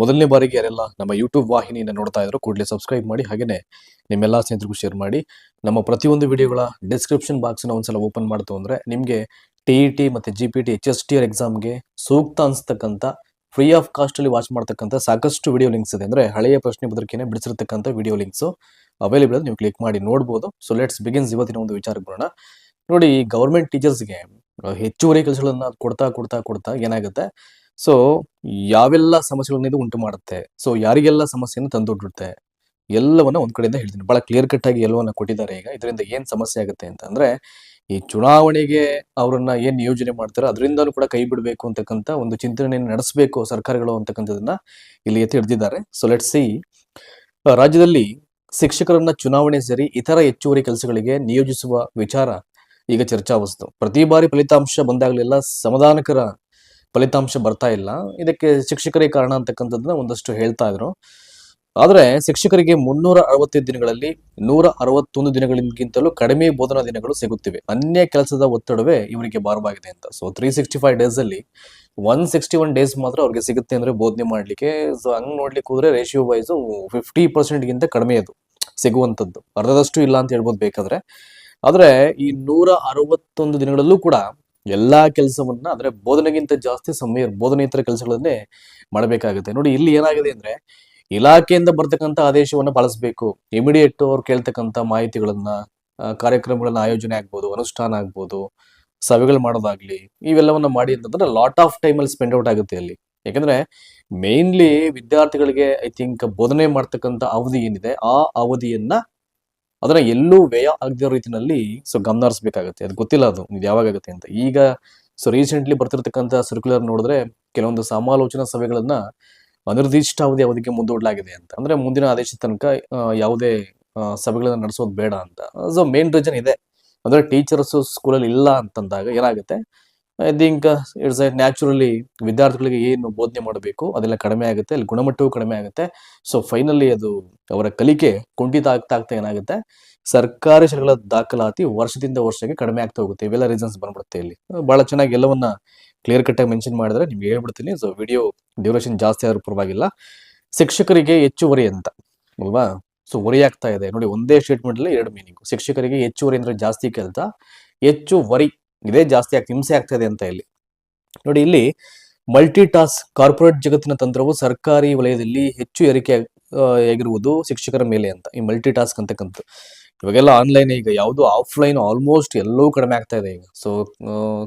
ಮೊದಲನೇ ಬಾರಿಗೆ ಯಾರೆಲ್ಲ ನಮ್ಮ ಯೂಟ್ಯೂಬ್ ವಾಹಿನಿಯನ್ನು ನೋಡ್ತಾ ಇದ್ರು ಕೂಡಲೇ ಸಬ್ಸ್ಕ್ರೈಬ್ ಮಾಡಿ ಹಾಗೇನೆ ನಿಮ್ಮೆಲ್ಲ ಸ್ನೇಹಿತರಿಗೂ ಶೇರ್ ಮಾಡಿ. ನಮ್ಮ ಪ್ರತಿಯೊಂದು ವಿಡಿಯೋಗಳ ಡಿಸ್ಕ್ರಿಪ್ಷನ್ ಬಾಕ್ಸ್ನ ಒಂದ್ಸಲ ಓಪನ್ ಮಾಡ್ತು ಅಂದ್ರೆ ನಿಮಗೆ ಟಿ ಇ ಟಿ ಮತ್ತು G P T H S T R ಎಕ್ಸಾಮ್ಗೆ ಸೂಕ್ತ ಅನ್ಸ್ತಕ್ಕಂಥ ಫ್ರೀ ಆಫ್ ಕಾಸ್ಟ್ ಅಲ್ಲಿ ವಾಚ್ ಮಾಡ್ತಕ್ಕಂಥ ಸಾಕಷ್ಟು ವಿಡಿಯೋ ಲಿಂಕ್ಸ್ ಇದೆ. ಅಂದ್ರೆ ಹಳೆಯ ಪ್ರಶ್ನೆ ಪತ್ರಿಕೆನೆ ಬಿಡಿಸಿರ್ತಕ್ಕಂಥ ವಿಡಿಯೋ ಲಿಂಕ್ಸ್ ಅವೈಲೇಬಲ್ ನೀವು ಕ್ಲಿಕ್ ಮಾಡಿ ನೋಡ್ಬೋದು. ಸೊ ಲೆಟ್ಸ್ ಬಿಗಿನ್ಸ್ ಇವತ್ತಿನ ಒಂದು ವಿಚಾರಕ್ಕೆ ಬರೋಣ ನೋಡಿ ಗೌರ್ಮೆಂಟ್ ಟೀಚರ್ಸ್ಗೆ ಹೆಚ್ಚುವರಿ ಕೆಲಸಗಳನ್ನ ಕೊಡ್ತಾ ಕೊಡ್ತಾ ಕೊಡ್ತಾ ಏನಾಗುತ್ತೆ? ಸೊ ಯಾವೆಲ್ಲ ಸಮಸ್ಯೆಗಳನ್ನ ಇದು ಉಂಟು ಮಾಡುತ್ತೆ? ಸೊ ಯಾರಿಗೆಲ್ಲ ಸಮಸ್ಯೆಯನ್ನು ತಂದೊಡ್ಡುತ್ತೆ ಎಲ್ಲವನ್ನ ಒಂದ್ ಕಡೆಯಿಂದ ಹೇಳ್ತೀನಿ. ಬಹಳ ಕ್ಲಿಯರ್ ಕಟ್ ಆಗಿ ಎಲ್ಲವನ್ನ ಕೊಟ್ಟಿದ್ದಾರೆ ಈಗ. ಇದರಿಂದ ಏನ್ ಸಮಸ್ಯೆ ಆಗುತ್ತೆ ಅಂತ ಅಂದ್ರೆ ಈ ಚುನಾವಣೆಗೆ ಅವರನ್ನ ಏನ್ ನಿಯೋಜನೆ ಮಾಡ್ತಾರೋ ಅದರಿಂದಲೂ ಕೂಡ ಕೈ ಬಿಡಬೇಕು ಅಂತಕ್ಕಂಥ ಒಂದು ಚಿಂತನೆಯನ್ನು ನಡೆಸಬೇಕು ಸರ್ಕಾರಗಳು ಅಂತಕ್ಕಂಥದನ್ನ ಇಲ್ಲಿ ಎತ್ತಿ ಹಿಡಿದಿದ್ದಾರೆ. ಸೊ ಲೆಟ್ ಸಿ ರಾಜ್ಯದಲ್ಲಿ ಶಿಕ್ಷಕರನ್ನ ಚುನಾವಣೆ ಸೇರಿ ಇತರ ಹೆಚ್ಚುವರಿ ಕೆಲಸಗಳಿಗೆ ನಿಯೋಜಿಸುವ ವಿಚಾರ ಈಗ ಚರ್ಚಾ ವಸ್ತು ಪ್ರತಿ ಬಾರಿ ಫಲಿತಾಂಶ ಬಂದಾಗಲೆಲ್ಲ ಸಮಾಧಾನಕರ ಫಲಿತಾಂಶ ಬರ್ತಾ ಇಲ್ಲ. ಇದಕ್ಕೆ ಶಿಕ್ಷಕರೇ ಕಾರಣ ಅಂತಕ್ಕಂಥದ್ದನ್ನ ಒಂದಷ್ಟು ಹೇಳ್ತಾ ಇದ್ರು. ಆದ್ರೆ ಶಿಕ್ಷಕರಿಗೆ ಮುನ್ನೂರ ಅರವತ್ತೈದು ದಿನಗಳಲ್ಲಿ ನೂರ ಅರವತ್ತೊಂದು ದಿನಗಳಿಗಿಂತಲೂ ಕಡಿಮೆ ಬೋಧನಾ ದಿನಗಳು ಸಿಗುತ್ತಿವೆ. ಅನ್ಯ ಕೆಲಸದ ಒತ್ತಡವೇ ಇವರಿಗೆ ಭಾರವಾಗಿದೆ ಅಂತ. So three sixty five days ಅಲ್ಲಿ ಒನ್ ಸಿಕ್ಸ್ಟಿ ಒನ್ ಡೇಸ್ ಮಾತ್ರ ಅವ್ರಿಗೆ ಸಿಗುತ್ತೆ ಅಂದ್ರೆ ಬೋಧನೆ ಮಾಡ್ಲಿಕ್ಕೆ. ಸೊ ಹಂಗ್ ನೋಡ್ಲಿಕ್ಕೆ ಹೋದ್ರೆ ರೇಷಿಯೋ ವೈಸ್ ಫಿಫ್ಟಿ ಪರ್ಸೆಂಟ್ ಗಿಂತ ಕಡಿಮೆ ಅದು ಸಿಗುವಂತದ್ದು. ಅರ್ಧದಷ್ಟು ಇಲ್ಲ ಅಂತ ಹೇಳ್ಬೋದು ಬೇಕಾದ್ರೆ. ಆದ್ರೆ ಈ ನೂರ ಅರವತ್ತೊಂದು ದಿನಗಳಲ್ಲೂ ಕೂಡ ಎಲ್ಲಾ ಕೆಲಸವನ್ನ ಅಂದ್ರೆ ಬೋಧನೆಗಿಂತ ಜಾಸ್ತಿ ಸಮಯ ಬೋಧನೇತರ ಕೆಲಸಗಳನ್ನೇ ಮಾಡಬೇಕಾಗುತ್ತೆ. ನೋಡಿ ಇಲ್ಲಿ ಏನಾಗಿದೆ ಅಂದ್ರೆ ಇಲಾಖೆಯಿಂದ ಬರ್ತಕ್ಕಂಥ ಆದೇಶವನ್ನ ಬಳಸಬೇಕು ಇಮಿಡಿಯೇಟ್ ಅವ್ರು ಕೇಳ್ತಕ್ಕಂಥ ಮಾಹಿತಿಗಳನ್ನ ಕಾರ್ಯಕ್ರಮಗಳನ್ನ ಆಯೋಜನೆ ಆಗ್ಬೋದು, ಅನುಷ್ಠಾನ ಆಗ್ಬೋದು, ಸಭೆಗಳು ಮಾಡೋದಾಗ್ಲಿ, ಇವೆಲ್ಲವನ್ನ ಮಾಡಿ ಅಂತಂದ್ರೆ ಲಾಟ್ ಆಫ್ ಟೈಮ್ ಅಲ್ಲಿ ಸ್ಪೆಂಡ್ ಔಟ್ ಆಗುತ್ತೆ ಅಲ್ಲಿ. ಯಾಕಂದ್ರೆ ಮೇನ್ಲಿ ವಿದ್ಯಾರ್ಥಿಗಳಿಗೆ ಐ ಥಿಂಕ್ ಬೋಧನೆ ಮಾಡ್ತಕ್ಕಂಥ ಅವಧಿ ಏನಿದೆ, ಆ ಅವಧಿಯನ್ನ ಅದನ್ನ ಎಲ್ಲೂ ವ್ಯಯ ಆಗದಿರೋ ರೀತಿಯಲ್ಲಿ ಸೊ ಗಮನ ಹರಿಸ್ಬೇಕಾಗತ್ತೆ ಅದು ಗೊತ್ತಿಲ್ಲ ಅದು, ಇದು ಯಾವಾಗ ಆಗುತ್ತೆ ಅಂತ. ಈಗ ಸೊ ರೀಸೆಂಟ್ಲಿ ಬರ್ತಿರ್ತಕ್ಕಂಥ ಸರ್ಕ್ಯುಲರ್ ನೋಡಿದ್ರೆ ಕೆಲವೊಂದು ಸಮಾಲೋಚನಾ ಸಭೆಗಳನ್ನ ಅನಿರ್ದಿಷ್ಟ ಅವಧಿ ಅವಧಿಗೆ ಮುಂದೂಡಲಾಗಿದೆ ಅಂತ. ಅಂದ್ರೆ ಮುಂದಿನ ಆದೇಶದ ತನಕ ಯಾವುದೇ ಸಭೆಗಳನ್ನ ನಡೆಸೋದು ಬೇಡ ಅಂತ. ಸೊ ಮೇನ್ ರೀಸನ್ ಇದೆ. ಅಂದ್ರೆ ಟೀಚರ್ಸ್ ಸ್ಕೂಲಲ್ಲಿ ಇಲ್ಲ ಅಂತಂದಾಗ ಏನಾಗುತ್ತೆ? I think it's a naturally ವಿದ್ಯಾರ್ಥಿಗಳಿಗೆ ಏನು ಬೋಧನೆ ಮಾಡಬೇಕು, ಅದೆಲ್ಲ ಕಡಿಮೆ ಆಗುತ್ತೆ, ಅಲ್ಲಿ ಗುಣಮಟ್ಟವೂ ಕಡಿಮೆ ಆಗುತ್ತೆ. ಸೊ ಫೈನಲಿ ಅದು ಅವರ ಕಲಿಕೆ ಕುಂಠಿತ ಆಗ್ತಾ ಆಗ್ತಾ ಏನಾಗುತ್ತೆ, ಸರ್ಕಾರಿ ಶಾಲೆಗಳ ದಾಖಲಾತಿ ವರ್ಷದಿಂದ ವರ್ಷಕ್ಕೆ ಕಡಿಮೆ ಆಗ್ತಾ ಹೋಗುತ್ತೆ. ಇವೆಲ್ಲ ರೀಸನ್ಸ್ ಬಂದ್ಬಿಡುತ್ತೆ ಇಲ್ಲಿ. ಬಹಳ ಚೆನ್ನಾಗಿ ಎಲ್ಲವನ್ನ ಕ್ಲಿಯರ್ ಕಟ್ ಆಗಿ ಮೆನ್ಷನ್ ಮಾಡಿದ್ರೆ ನಿಮ್ಗೆ ಹೇಳ್ಬಿಡ್ತೀನಿ. ಸೊ ವಿಡಿಯೋ ಡ್ಯೂರೇಷನ್ ಜಾಸ್ತಿ ಆದ್ರೂ ಪರವಾಗಿಲ್ಲ. ಶಿಕ್ಷಕರಿಗೆ ಹೆಚ್ಚುವರಿ ಅಂತ, ಅಲ್ವಾ? ಸೊ ಹೊರೆ ಆಗ್ತಾ ಇದೆ. ನೋಡಿ, ಒಂದೇ ಸ್ಟೇಟ್ಮೆಂಟ್ ಅಲ್ಲಿ ಎರಡು ಮೀನಿಂಗ್ ಶಿಕ್ಷಕರಿಗೆ ಹೆಚ್ಚುವರಿ ಅಂದ್ರೆ ಜಾಸ್ತಿ ಕೆಲಸ ಹೆಚ್ಚು ವರಿ ಇದೇ ಜಾಸ್ತಿ ಆಗ್ತಾ ಹಿಂಸೆ ಆಗ್ತದೆ ಅಂತ ಇಲ್ಲಿ ನೋಡಿ, ಇಲ್ಲಿ ಮಲ್ಟಿ ಟಾಸ್ಕ್ ಕಾರ್ಪೊರೇಟ್ ಜಗತ್ತಿನ ತಂತ್ರವು ಸರ್ಕಾರಿ ವಲಯದಲ್ಲಿ ಹೆಚ್ಚು ಏರಿಕೆ ಆಗಿರುವುದು ಶಿಕ್ಷಕರ ಮೇಲೆ ಅಂತ. ಈ ಮಲ್ಟಿ ಟಾಸ್ಕ್ ಅಂತಕ್ಕಂಥ ಇವಾಗೆಲ್ಲ ಆನ್ಲೈನ್ ಈಗ ಯಾವುದು ಆಫ್ಲೈನ್ ಆಲ್ಮೋಸ್ಟ್ ಎಲ್ಲವೂ ಕಡಿಮೆ ಆಗ್ತಾ ಇದೆ ಈಗ. ಸೊ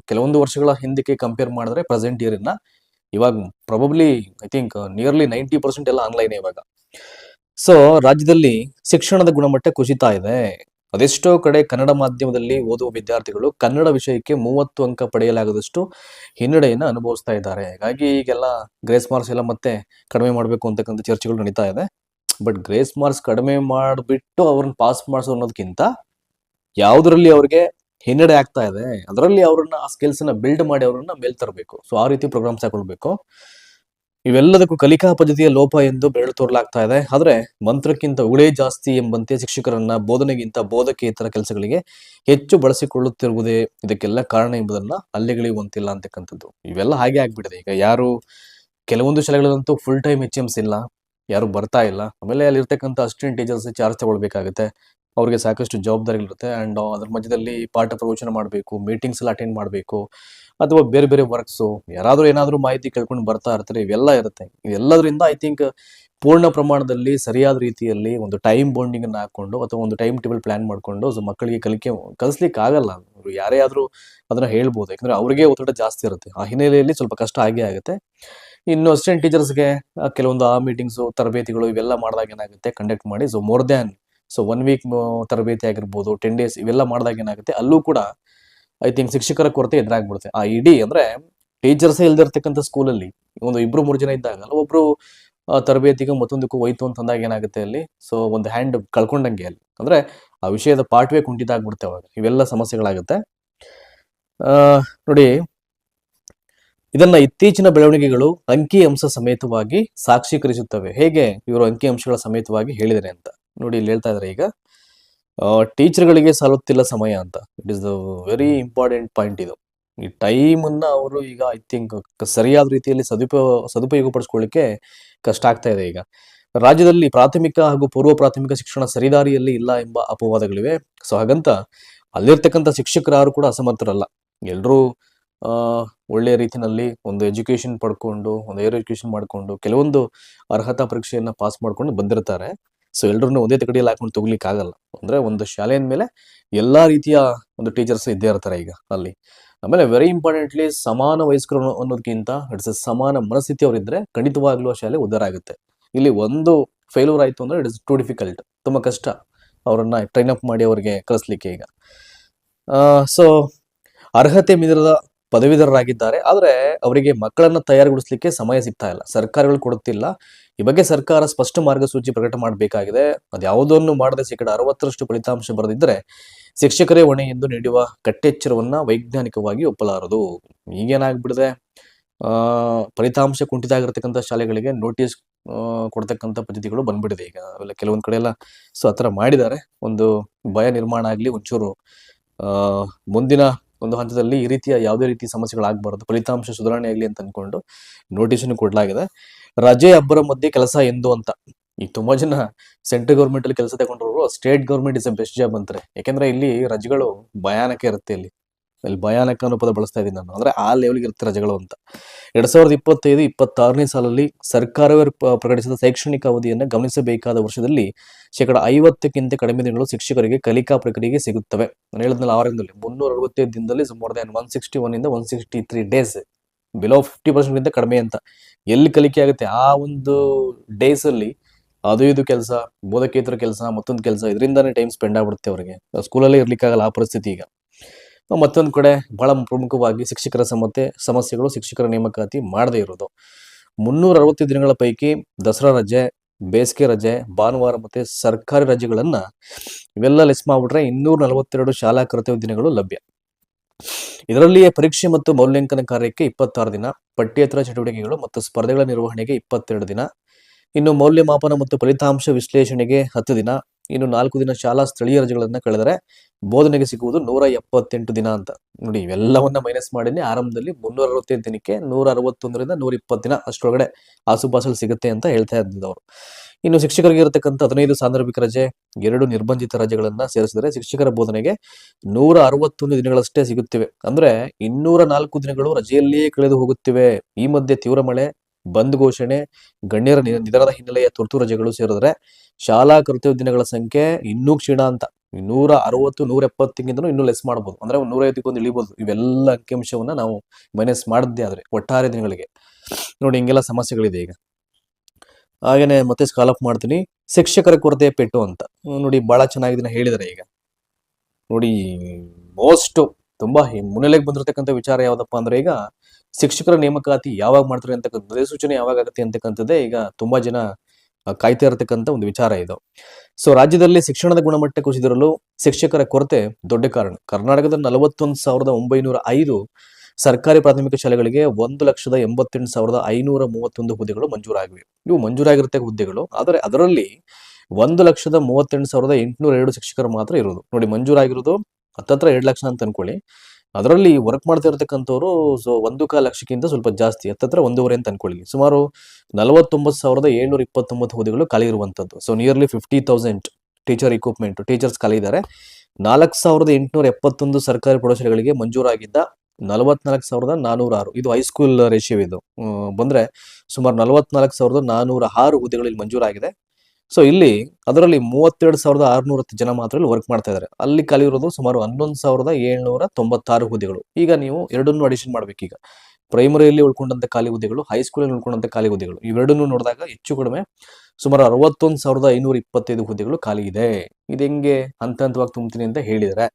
ಕೆಲವೊಂದು ವರ್ಷಗಳ ಹಿಂದಕ್ಕೆ ಕಂಪೇರ್ ಮಾಡಿದ್ರೆ ಪ್ರೆಸೆಂಟ್ ಇಯರ್ ಇನ್ನ ಇವಾಗ probably I think nearly ninety percent ಎಲ್ಲ ಆನ್ಲೈನ್ ಇವಾಗ. ಸೊ ರಾಜ್ಯದಲ್ಲಿ ಶಿಕ್ಷಣದ ಗುಣಮಟ್ಟ ಕುಸಿತಾ ಇದೆ. ಅದೆಷ್ಟೋ ಕಡೆ ಕನ್ನಡ ಮಾಧ್ಯಮದಲ್ಲಿ ಓದುವ ವಿದ್ಯಾರ್ಥಿಗಳು ಕನ್ನಡ ವಿಷಯಕ್ಕೆ ಮೂವತ್ತು ಅಂಕ ಪಡೆಯಲಾಗದಷ್ಟು ಹಿನ್ನಡೆಯನ್ನು ಅನುಭವಿಸ್ತಾ ಇದ್ದಾರೆ. ಹಾಗಾಗಿ ಈಗೆಲ್ಲ ಗ್ರೇಸ್ ಮಾರ್ಕ್ಸ್ ಎಲ್ಲ ಮತ್ತೆ ಕಡಿಮೆ ಮಾಡಬೇಕು ಅಂತಕ್ಕಂಥ ಚರ್ಚೆಗಳು ನಡೀತಾ ಇದೆ. ಬಟ್ ಗ್ರೇಸ್ ಮಾರ್ಕ್ಸ್ ಕಡಿಮೆ ಮಾಡಿಬಿಟ್ಟು ಅವ್ರನ್ನ ಪಾಸ್ ಮಾಡಿಸೋ ಅನ್ನೋದಕ್ಕಿಂತ ಯಾವುದರಲ್ಲಿ ಅವ್ರಿಗೆ ಹಿನ್ನಡೆ ಆಗ್ತಾ ಇದೆ, ಅದರಲ್ಲಿ ಅವ್ರನ್ನ ಆ ಸ್ಕಿಲ್ಸ್ನ ಬಿಲ್ಡ್ ಮಾಡಿ ಅವ್ರನ್ನ ಮೇಲ್ ತರಬೇಕು. ಸೊ ಆ ರೀತಿ ಪ್ರೋಗ್ರಾಮ್ಸ್ ಹಾಕೊಳ್ಬೇಕು. ಇವೆಲ್ಲದಕ್ಕೂ ಕಲಿಕಾ ಪದ್ಧತಿಯ ಲೋಪ ಎಂದು ಬೆರಳು ತೋರಲಾಗ್ತಾ ಇದೆ. ಆದ್ರೆ ಮಂತ್ರಕ್ಕಿಂತ ಉಳೇ ಜಾಸ್ತಿ ಎಂಬಂತೆ ಶಿಕ್ಷಕರನ್ನ ಬೋಧನೆಗಿಂತ ಬೋಧಕೇತರ ಕೆಲಸಗಳಿಗೆ ಹೆಚ್ಚು ಬಳಸಿಕೊಳ್ಳುತ್ತಿರುವುದೇ ಇದಕ್ಕೆಲ್ಲ ಕಾರಣ ಎಂಬುದನ್ನ ಅಲ್ಲಿಗಳಿವಂತಿಲ್ಲ ಅಂತಕ್ಕಂಥದ್ದು. ಇವೆಲ್ಲ ಹಾಗೆ ಆಗ್ಬಿಟ್ಟಿದೆ. ಈಗ ಯಾರು ಕೆಲವೊಂದು ಶಾಲೆಗಳಲ್ಲಂತೂ ಫುಲ್ ಟೈಮ್ ಎಚ್ ಇಲ್ಲ, ಯಾರು ಬರ್ತಾ ಇಲ್ಲ. ಆಮೇಲೆ ಅಲ್ಲಿ ಇರ್ತಕ್ಕಂತ ಅಸಿಸ್ಟೆಂಟ್ ಟೀಚರ್ಸ್ ಚಾರ್ಜ್ ತಗೊಳ್ಬೇಕಾಗುತ್ತೆ. ಅವ್ರಿಗೆ ಸಾಕಷ್ಟು ಜವಾಬ್ದಾರಿಗಳಿರುತ್ತೆ. ಆ್ಯಂಡ್ ಅದ್ರ ಮಧ್ಯದಲ್ಲಿ ಪಾಠ ಪ್ರವಚನ ಮಾಡಬೇಕು ಮೀಟಿಂಗ್ಸ್ ಎಲ್ಲ ಅಟೆಂಡ್ ಮಾಡಬೇಕು, ಅಥವಾ ಬೇರೆ ಬೇರೆ ವರ್ಕ್ಸು ಯಾರಾದರೂ ಏನಾದರೂ ಮಾಹಿತಿ ಕೇಳ್ಕೊಂಡು ಬರ್ತಾ ಇರ್ತಾರೆ, ಇವೆಲ್ಲ ಇರುತ್ತೆ. ಇವೆಲ್ಲದರಿಂದ ಐ ಥಿಂಕ್ ಪೂರ್ಣ ಪ್ರಮಾಣದಲ್ಲಿ ಸರಿಯಾದ ರೀತಿಯಲ್ಲಿ ಒಂದು ಟೈಮ್ ಬಾಂಡಿಂಗ್ ಹಾಕ್ಕೊಂಡು ಅಥವಾ ಒಂದು ಟೈಮ್ ಟೇಬಲ್ ಪ್ಲಾನ್ ಮಾಡಿಕೊಂಡು ಸೊ ಮಕ್ಕಳಿಗೆ ಕಲಿಕೆ, ಕಲಿಸ್ಲಿಕ್ಕೆ ಆಗಲ್ಲ. ಅವರು ಯಾರೇ ಆದರೂ ಅದನ್ನ ಹೇಳ್ಬೋದು. ಯಾಕಂದ್ರೆ ಅವರಿಗೆ ಒತ್ತಡ ಜಾಸ್ತಿ ಇರುತ್ತೆ. ಆ ಹಿನ್ನೆಲೆಯಲ್ಲಿ ಸ್ವಲ್ಪ ಕಷ್ಟ ಆಗೇ ಆಗುತ್ತೆ. ಇನ್ನು ಅಸಿಸ್ಟೆಂಟ್ ಟೀಚರ್ಸ್ಗೆ ಕೆಲವೊಂದು ಆ ಮೀಟಿಂಗ್ಸು ತರಬೇತಿಗಳು ಇವೆಲ್ಲ ಮಾಡಿದಾಗ ಏನಾಗುತ್ತೆ ಕಂಡಕ್ಟ್ ಮಾಡಿ so more than so one week ತರಬೇತಿ ಆಗಿರ್ಬೋದು ಟೆನ್ ಡೇಸ್ ಇವೆಲ್ಲ ಮಾಡಿದಾಗ ಏನಾಗುತ್ತೆ, ಅಲ್ಲೂ ಕೂಡ ಐ ಥಿಂಕ್ ಶಿಕ್ಷಕರ ಕೊರತೆ ಎದುರಾಗ್ಬಿಡುತ್ತೆ. ಆ ಇಡೀ ಅಂದ್ರೆ ಟೀಚರ್ಸ್ ಇಲ್ದಿರ್ತಕ್ಕಂಥ ಸ್ಕೂಲಲ್ಲಿ, ಒಂದು ಇಬ್ರು ಮೂರು ಜನ ಇದ್ದಾಗ, ಅಲ್ಲ ಒಬ್ರು ತರಬೇತಿಗೆ ಮತ್ತೊಂದಕ್ಕೂ ಹೋಯ್ತು ಅಂತಂದಾಗ ಏನಾಗುತ್ತೆ ಅಲ್ಲಿ ಸೊ ಒಂದು ಹ್ಯಾಂಡ್ ಕಳ್ಕೊಂಡಂಗೆ ಅಲ್ಲಿ. ಅಂದ್ರೆ ಆ ವಿಷಯದ ಪಾಠವೇ ಕುಂಠಿತ ಆಗ್ಬಿಡುತ್ತೆ ಅವಾಗ. ಇವೆಲ್ಲ ಸಮಸ್ಯೆಗಳಾಗುತ್ತೆ. ನೋಡಿ, ಇದನ್ನ ಇತ್ತೀಚಿನ ಬೆಳವಣಿಗೆಗಳು ಅಂಕಿ ಅಂಶ ಸಮೇತವಾಗಿ ಸಾಕ್ಷೀಕರಿಸುತ್ತವೆ. ಹೇಗೆ ಇವರು ಅಂಕಿ ಅಂಶಗಳ ಸಮೇತವಾಗಿ ಹೇಳಿದರೆ ಅಂತ. ನೋಡಿ ಇಲ್ಲಿ ಹೇಳ್ತಾ ಇದ್ದಾರೆ ಈಗ ಟೀಚರ್ಗಳಿಗೆ ಸಾಲುತ್ತಿಲ್ಲ ಸಮಯ ಅಂತ. It is the very important point ಇದು. ಈ ಟೈಮನ್ನ ಅವರು ಈಗ ಐ ಥಿಂಕ್ ಸರಿಯಾದ ರೀತಿಯಲ್ಲಿ ಸದುಪಯೋಗ ಸದುಪಯೋಗ ಪಡಿಸ್ಕೊಳ್ಳಿಕ್ಕೆ ಕಷ್ಟ ಆಗ್ತಾ ಇದೆ ಈಗ. ರಾಜ್ಯದಲ್ಲಿ ಪ್ರಾಥಮಿಕ ಹಾಗೂ ಪೂರ್ವ ಪ್ರಾಥಮಿಕ ಶಿಕ್ಷಣ ಸರಿದಾರಿಯಲ್ಲಿ ಇಲ್ಲ ಎಂಬ ಅಪವಾದಗಳಿವೆ. ಸೊ ಹಾಗಂತ ಅಲ್ಲಿರ್ತಕ್ಕಂಥ ಶಿಕ್ಷಕರಾರು ಕೂಡ ಅಸಮರ್ಥರಲ್ಲ. ಎಲ್ಲರೂ ಒಳ್ಳೆಯ ರೀತಿಯಲ್ಲಿ ಒಂದು ಎಜುಕೇಶನ್ ಪಡ್ಕೊಂಡು ಒಂದು ಏರ್ ಎಜುಕೇಶನ್ ಮಾಡ್ಕೊಂಡು ಕೆಲವೊಂದು ಅರ್ಹತಾ ಪರೀಕ್ಷೆಯನ್ನ ಪಾಸ್ ಮಾಡ್ಕೊಂಡು ಬಂದಿರ್ತಾರೆ. ಸೊ ಎಲ್ಲರೂ ಒಂದೇ ತಗಡಿಯಲ್ಲಿ ಹಾಕೊಂಡು ತಗೊಲಿಕ್ಕೆ ಆಗಲ್ಲ ಅಂದ್ರೆ ಒಂದು ಶಾಲೆಯ ಮೇಲೆ ಎಲ್ಲಾ ರೀತಿಯ ಒಂದು ಟೀಚರ್ಸ್ ಇದ್ದೇ ಇರ್ತಾರೆ ಈಗ ಅಲ್ಲಿ. ಆಮೇಲೆ ವೆರಿ ಇಂಪಾರ್ಟೆಂಟ್ಲಿ ಸಮಾನ ವಯಸ್ಕರು ಅನ್ನೋ- ಅನ್ನೋದಕ್ಕಿಂತ ಇಟ್ಸ್ ಸಮಾನ ಮನಸ್ಥಿತಿ ಅವರಿದ್ರೆ ಖಂಡಿತವಾಗ್ಲೂ ಆ ಶಾಲೆ ಉದ್ದಾರ ಆಗುತ್ತೆ. ಇಲ್ಲಿ ಒಂದು ಫೇಲ್ಯೂರ್ ಆಯ್ತು ಅಂದ್ರೆ ಇಟ್ ಇಸ್ ಟು ಡಿಫಿಕಲ್ಟ್ ತುಂಬಾ ಕಷ್ಟ ಅವರನ್ನ ಟ್ರೈನ್ ಅಪ್ ಮಾಡಿ ಅವರಿಗೆ ಕಳಿಸ್ಲಿಕ್ಕೆ ಈಗ. ಸೊ ಅರ್ಹತೆ ಮೀರಿದ ಪದವೀಧರರಾಗಿದ್ದಾರೆ. ಆದ್ರೆ ಅವರಿಗೆ ಮಕ್ಕಳನ್ನ ತಯಾರುಗೊಳಿಸ್ಲಿಕ್ಕೆ ಸಮಯ ಸಿಗ್ತಾ ಇಲ್ಲ. ಸರ್ಕಾರಗಳು ಕೊಡುತ್ತಿಲ್ಲ. ಈ ಬಗ್ಗೆ ಸರ್ಕಾರ ಸ್ಪಷ್ಟ ಮಾರ್ಗಸೂಚಿ ಪ್ರಕಟ ಮಾಡಬೇಕಾಗಿದೆ. ಅದ್ಯಾವುದನ್ನು ಮಾಡದೆ ಶೇಕಡ ಅರವತ್ತರಷ್ಟು ಫಲಿತಾಂಶ ಬರೆದಿದ್ದರೆ ಶಿಕ್ಷಕರೇ ಹೊಣೆ ಎಂದು ನೀಡುವ ಕಟ್ಟೆಚ್ಚರವನ್ನ ವೈಜ್ಞಾನಿಕವಾಗಿ ಒಪ್ಪಲಾರದು. ಈಗೇನಾಗ್ಬಿಡದೆ ಆ, ಫಲಿತಾಂಶ ಕುಂಠಿತ ಆಗಿರ್ತಕ್ಕಂಥ ಶಾಲೆಗಳಿಗೆ ನೋಟಿಸ್ ಕೊಡ್ತಕ್ಕಂಥ ಪದ್ಧತಿಗಳು ಬಂದ್ಬಿಟ್ಟಿದೆ. ಈಗ ಅವೆಲ್ಲ ಕೆಲವೊಂದ್ ಕಡೆ ಎಲ್ಲ ಸೊ ಆತರ ಮಾಡಿದ್ದಾರೆ. ಒಂದು ಭಯ ನಿರ್ಮಾಣ ಆಗಲಿ ಒಂಚೂರು, ಆ, ಮುಂದಿನ ಒಂದು ಹಂತದಲ್ಲಿ ಈ ರೀತಿಯ ಯಾವುದೇ ರೀತಿ ಸಮಸ್ಯೆಗಳಾಗಬಾರದು. ಫಲಿತಾಂಶ ಸುಧಾರಣೆ ಆಗಲಿ ಅಂತ ಅಂದ್ಕೊಂಡು ನೋಟಿಸನ್ನು ಕೊಡಲಾಗಿದೆ. ರಜೆ ಅಬ್ಬರ ಮಧ್ಯೆ ಕೆಲಸ ಎಂದು ಅಂತ. ಈಗ ತುಂಬಾ ಜನ ಸೆಂಟ್ರಲ್ ಗೌರ್ಮೆಂಟ್ ಅಲ್ಲಿ ಕೆಲಸ ತಗೊಂಡ್ರು state government is a best job ಅಂತಾರೆ. ಯಾಕಂದ್ರೆ ಇಲ್ಲಿ ರಜೆಗಳು ಭಯಾನಕ ಇರುತ್ತೆ ಇಲ್ಲಿ. ಇಲ್ಲಿ ಭಯಾನಕ ಅನ್ನೋ ಪದ ಬಳಸ್ತಾ ಇದ್ದೀನಿ ನಾನು. ಅಂದ್ರೆ ಆ ಲೆವೆಲ್ಗೆ ಇರುತ್ತೆ ರಜೆಗಳು ಅಂತ. ಎರಡು ಸಾವಿರದ ಇಪ್ಪತ್ತೈದು, ಇಪ್ಪತ್ತಾರನೇ ಸಾಲಲ್ಲಿ ಸರ್ಕಾರವೇ ಪ್ರಕಟಿಸಿದ ಶೈಕ್ಷಣಿಕ ಅವಧಿಯನ್ನು ಗಮನಿಸಬೇಕಾದ ವರ್ಷದಲ್ಲಿ ಶೇಕಡ ಐವತ್ತಕ್ಕಿಂತ ಕಡಿಮೆ ದಿನಗಳು ಶಿಕ್ಷಕರಿಗೆ ಕಲಿಕಾ ಪ್ರಕ್ರಿಯೆಗೆ ಸಿಗುತ್ತವೆ. ನಾನು ಹೇಳಿದ್ನಲ್ಲ ಆರಂಭದಲ್ಲಿ ಮುನ್ನೂರ ಅರವತ್ತೈದು ದಿನದಲ್ಲಿ ಮೋರ್ ದನ್ ಒನ್ ಸಿಕ್ಸ್ಟಿ ಇಂದ one sixty three days below fifty percent ಗಿಂತ ಕಡಿಮೆ ಅಂತ. ಎಲ್ಲಿ ಕಲಿಕೆ ಆಗುತ್ತೆ? ಆ ಒಂದು ಡೇಸ್ ಅಲ್ಲಿ ಅದು ಇದು ಕೆಲಸ, ಬೋಧಕೇತರ ಕೆಲಸ, ಮತ್ತೊಂದು ಕೆಲಸ, ಇದರಿಂದಾನೇ ಟೈಮ್ ಸ್ಪೆಂಡ್ ಆಗ್ಬಿಡುತ್ತೆ ಅವರಿಗೆ. ಸ್ಕೂಲಲ್ಲೇ ಇರ್ಲಿಕ್ಕಾಗಲ್ಲ ಆ ಪರಿಸ್ಥಿತಿ ಈಗ. ಮತ್ತೊಂದು ಕಡೆ ಬಹಳ ಪ್ರಮುಖವಾಗಿ ಶಿಕ್ಷಕರ ಸಮತೆ, ಸಮಸ್ಯೆಗಳು ಶಿಕ್ಷಕರ ನೇಮಕಾತಿ ಮಾಡದೇ ಇರೋದು. ಮುನ್ನೂರ ಅರವತ್ತು ದಿನಗಳ ಪೈಕಿ ದಸರಾ ರಜೆ, ಬೇಸಿಗೆ ರಜೆ, ಭಾನುವಾರ ಮತ್ತೆ ಸರ್ಕಾರಿ ರಜೆಗಳನ್ನು ಇವೆಲ್ಲ ಲೆಸ್ ಮಾಡಿಬಿಟ್ರೆ ಇನ್ನೂರ ನಲವತ್ತೆರಡು ಶಾಲಾ ಕರ್ತವ್ಯ ದಿನಗಳು ಲಭ್ಯ. ಇದರಲ್ಲಿಯೇ ಪರೀಕ್ಷೆ ಮತ್ತು ಮೌಲ್ಯಾಂಕನ ಕಾರ್ಯಕ್ಕೆ ಇಪ್ಪತ್ತಾರು ದಿನ, ಪಠ್ಯೇತರ ಚಟುವಟಿಕೆಗಳು ಮತ್ತು ಸ್ಪರ್ಧೆಗಳ ನಿರ್ವಹಣೆಗೆ ಇಪ್ಪತ್ತೆರಡು ದಿನ, ಇನ್ನು ಮೌಲ್ಯಮಾಪನ ಮತ್ತು ಫಲಿತಾಂಶ ವಿಶ್ಲೇಷಣೆಗೆ ಹತ್ತು ದಿನ ಇನ್ನು ನಾಲ್ಕು ದಿನ ಶಾಲಾ ಸ್ಥಳೀಯ ರಜೆಗಳನ್ನ ಕಳೆದರೆ ಬೋಧನೆಗೆ ಸಿಗುವುದು ನೂರ ಎಪ್ಪತ್ತೆಂಟು ದಿನ ಅಂತ. ನೋಡಿ, ಇವೆಲ್ಲವನ್ನ ಮೈನಸ್ ಮಾಡಿನೇ ಆರಂಭದಲ್ಲಿ ಮುನ್ನೂರ ಅರವತ್ತೈದು ದಿನಕ್ಕೆ ನೂರ ಅರವತ್ತೊಂದರಿಂದ ನೂರ ಇಪ್ಪತ್ತು ದಿನ ಅಷ್ಟರೊಳಗಡೆ ಆಸುಪಾಸಲ್ಲಿ ಸಿಗುತ್ತೆ ಅಂತ ಹೇಳ್ತಾ ಇದ್ದಿದ್ದವರು ಇನ್ನು ಶಿಕ್ಷಕರಿಗೆ ಇರತಕ್ಕಂಥ ಹದಿನೈದು ಸಾಂದರ್ಭಿಕ ರಜೆ, ಎರಡು ನಿರ್ಬಂಧಿತ ರಜೆಗಳನ್ನ ಸೇರಿಸಿದರೆ ಶಿಕ್ಷಕರ ಬೋಧನೆಗೆ ನೂರ ಅರವತ್ತೊಂದು ದಿನಗಳಷ್ಟೇ ಸಿಗುತ್ತಿವೆ. ಅಂದ್ರೆ ಇನ್ನೂರ ನಾಲ್ಕು ದಿನಗಳು ರಜೆಯಲ್ಲಿಯೇ ಕಳೆದು ಹೋಗುತ್ತಿವೆ. ಈ ಮಧ್ಯೆ ತೀವ್ರ ಮಳೆ ಬಂದ್ ಘೋಷಣೆ, ಗಣ್ಯರ ನಿಧನದ ಹಿನ್ನೆಲೆಯ ತುರ್ತು ರಜೆಗಳು ಸೇರಿದ್ರೆ ಶಾಲಾ ಕರ್ತವ್ಯ ದಿನಗಳ ಸಂಖ್ಯೆ ಇನ್ನೂ ಕ್ಷೀಣ ಅಂತ. ನೂರ ಅರವತ್ತು ನೂರ ಎಪ್ಪತ್ತಿಗಿಂತನೂ ಇನ್ನೂ ಲೆಸ್ ಮಾಡ್ಬೋದು. ಅಂದ್ರೆ ನೂರ ಐವತ್ತಕ್ಕೊಂದು ಇಳಿಬೋದು. ಇವೆಲ್ಲ ಅಂಕಿಅಂಶವನ್ನ ನಾವು ಮೈನಸ್ ಮಾಡದ್ದೇ ಆದ್ರೆ, ಒಟ್ಟಾರೆ ದಿನಗಳಿಗೆ. ನೋಡಿ, ಹಿಂಗೆಲ್ಲ ಸಮಸ್ಯೆಗಳಿದೆ ಈಗ. ಹಾಗೇನೆ ಮತ್ತೆ ಸ್ಕಾಲಪ್ ಮಾಡ್ತೀನಿ. ಶಿಕ್ಷಕರ ಕೊರತೆ ಪೆಟ್ಟು ಅಂತ. ನೋಡಿ ಬಹಳ ಚೆನ್ನಾಗಿ ದಿನ ಹೇಳಿದ್ದಾರೆ ಈಗ. ನೋಡಿ ಮೋಸ್ಟ್ ತುಂಬಾ ಮುನ್ನೆಲೆಗೆ ಬಂದಿರತಕ್ಕಂಥ ವಿಚಾರ ಯಾವ್ದಪ್ಪ ಅಂದ್ರೆ ಈಗ ಶಿಕ್ಷಕರ ನೇಮಕಾತಿ ಯಾವಾಗ ಮಾಡ್ತಾರೆ ಅಂತಕ್ಕಂಥ ಅಧಿಸೂಚನೆ ಯಾವಾಗ ಆಗುತ್ತೆ ಅಂತಕ್ಕಂಥದ್ದೇ ಈಗ ತುಂಬಾ ಜನ ಕಾಯ್ತಾ ಇರತಕ್ಕಂಥ ಒಂದು ವಿಚಾರ ಇದು. ಸೊ ರಾಜ್ಯದಲ್ಲಿ ಶಿಕ್ಷಣದ ಗುಣಮಟ್ಟ ಕುಸಿದಿರಲು ಶಿಕ್ಷಕರ ಕೊರತೆ ದೊಡ್ಡ ಕಾರಣ. ಕರ್ನಾಟಕದ ನಲವತ್ತೊಂದು ಸಾವಿರದ ಒಂಬೈನೂರ ಐದು ಸರ್ಕಾರಿ ಪ್ರಾಥಮಿಕ ಶಾಲೆಗಳಿಗೆ ಒಂದು ಲಕ್ಷದ ಎಂಬತ್ತೆಂಟು ಸಾವಿರದ ಐನೂರ ಮೂವತ್ತೊಂದು ಹುದ್ದೆಗಳು ಮಂಜೂರಾಗಿವೆ. ಇವು ಮಂಜೂರಾಗಿರುತ್ತೆ ಹುದ್ದೆಗಳು, ಆದರೆ ಅದರಲ್ಲಿ ಒಂದು ಲಕ್ಷದ ಮೂವತ್ತೆಂಟು ಸಾವಿರದ ಎಂಟುನೂರ ಎರಡು ಶಿಕ್ಷಕರು ಮಾತ್ರ ಇರೋದು. ನೋಡಿ, ಮಂಜೂರಾಗಿರೋದು ಹತ್ತತ್ರ ಎರಡು ಲಕ್ಷ ಅಂತ ಅನ್ಕೊಳ್ಳಿ. ಅದರಲ್ಲಿ ವರ್ಕ್ ಮಾಡ್ತಾ ಇರತಕ್ಕಂಥವ್ರು ಸೊ ಒಂದು ಕಾಲ ಲಕ್ಷಕ್ಕಿಂತ ಸ್ವಲ್ಪ ಜಾಸ್ತಿ, ಹತ್ತತ್ರ ಒಂದೂವರೆ ಅಂತ ಅನ್ಕೊಳ್ಳಿ. ಸುಮಾರು ನಲವತ್ತೊಂಬತ್ತು ಸಾವಿರದ ಏಳ್ನೂರ ಇಪ್ಪತ್ತೊಂಬತ್ತು ಹುದ್ದೆಗಳು ಖಾಲಿ ಇರುವಂಥದ್ದು. So nearly fifty thousand teacher equipment teachers ಖಾಲಿ ಇದ್ದಾರೆ ನಾಲ್ಕು ಸಾವಿರದ ಎಂಟುನೂರ ಎಪ್ಪತ್ತೊಂದು ಸರ್ಕಾರಿ ಪ್ರೌಢಶಾಲೆಗಳಿಗೆ ಮಂಜೂರಾಗಿದ್ದ ನಲವತ್ನಾಲ್ಕು ಸಾವಿರದ ನಾನೂರ ಆರು ಇದು ಹೈಸ್ಕೂಲ್ ರೇಷಿಯೋ ಇದು. ಬಂದ್ರೆ ಸುಮಾರು ನಲವತ್ನಾಲ್ಕು ಸಾವಿರದ ನಾನೂರ ಆರು ಹುದ್ದೆಗಳಲ್ಲಿ ಮಂಜೂರಾಗಿದೆ. ಸೊ ಇಲ್ಲಿ ಅದರಲ್ಲಿ ಮೂವತ್ತೆರಡು ಸಾವಿರದ ಆರುನೂರ ಜನ ಮಾತ್ರ ವರ್ಕ್ ಮಾಡ್ತಾ ಇದ್ದಾರೆ ಅಲ್ಲಿ ಖಾಲಿ ಇರೋದು ಸುಮಾರು ಹನ್ನೊಂದು ಸಾವಿರದ ಏಳ್ನೂರ ತೊಂಬತ್ತಾರು ಹುದ್ದೆಗಳು. ಈಗ ನೀವು ಎರಡನ್ನೂ ಅಡಿಷನ್ ಮಾಡ್ಬೇಕೀಗ. ಪ್ರೈಮರಿಯಲ್ಲಿ ಉಳ್ಕೊಂಡಂತ ಖಾಲಿ ಹುದ್ದೆಗಳು ಹೈಸ್ಕೂಲಲ್ಲಿ ಉಳ್ಕೊಂಡಂತ ಖಾಲಿ ಹುದ್ದೆಗಳು. ಇವೆರಡನ್ನೂ ನೋಡಿದಾಗ ಹೆಚ್ಚು ಕಡಿಮೆ ಸುಮಾರು ಅರವತ್ತೊಂದು ಸಾವಿರದ ಐನೂರ ಇಪ್ಪತ್ತೈದು ಹುದ್ದೆಗಳು ಖಾಲಿ ಇದೆ. ಇದು ಹೆಂಗೆ ಹಂತ ಹಂತವಾಗಿ ತುಂಬ್ತೀನಿ ಅಂತ ಹೇಳಿದರೆ,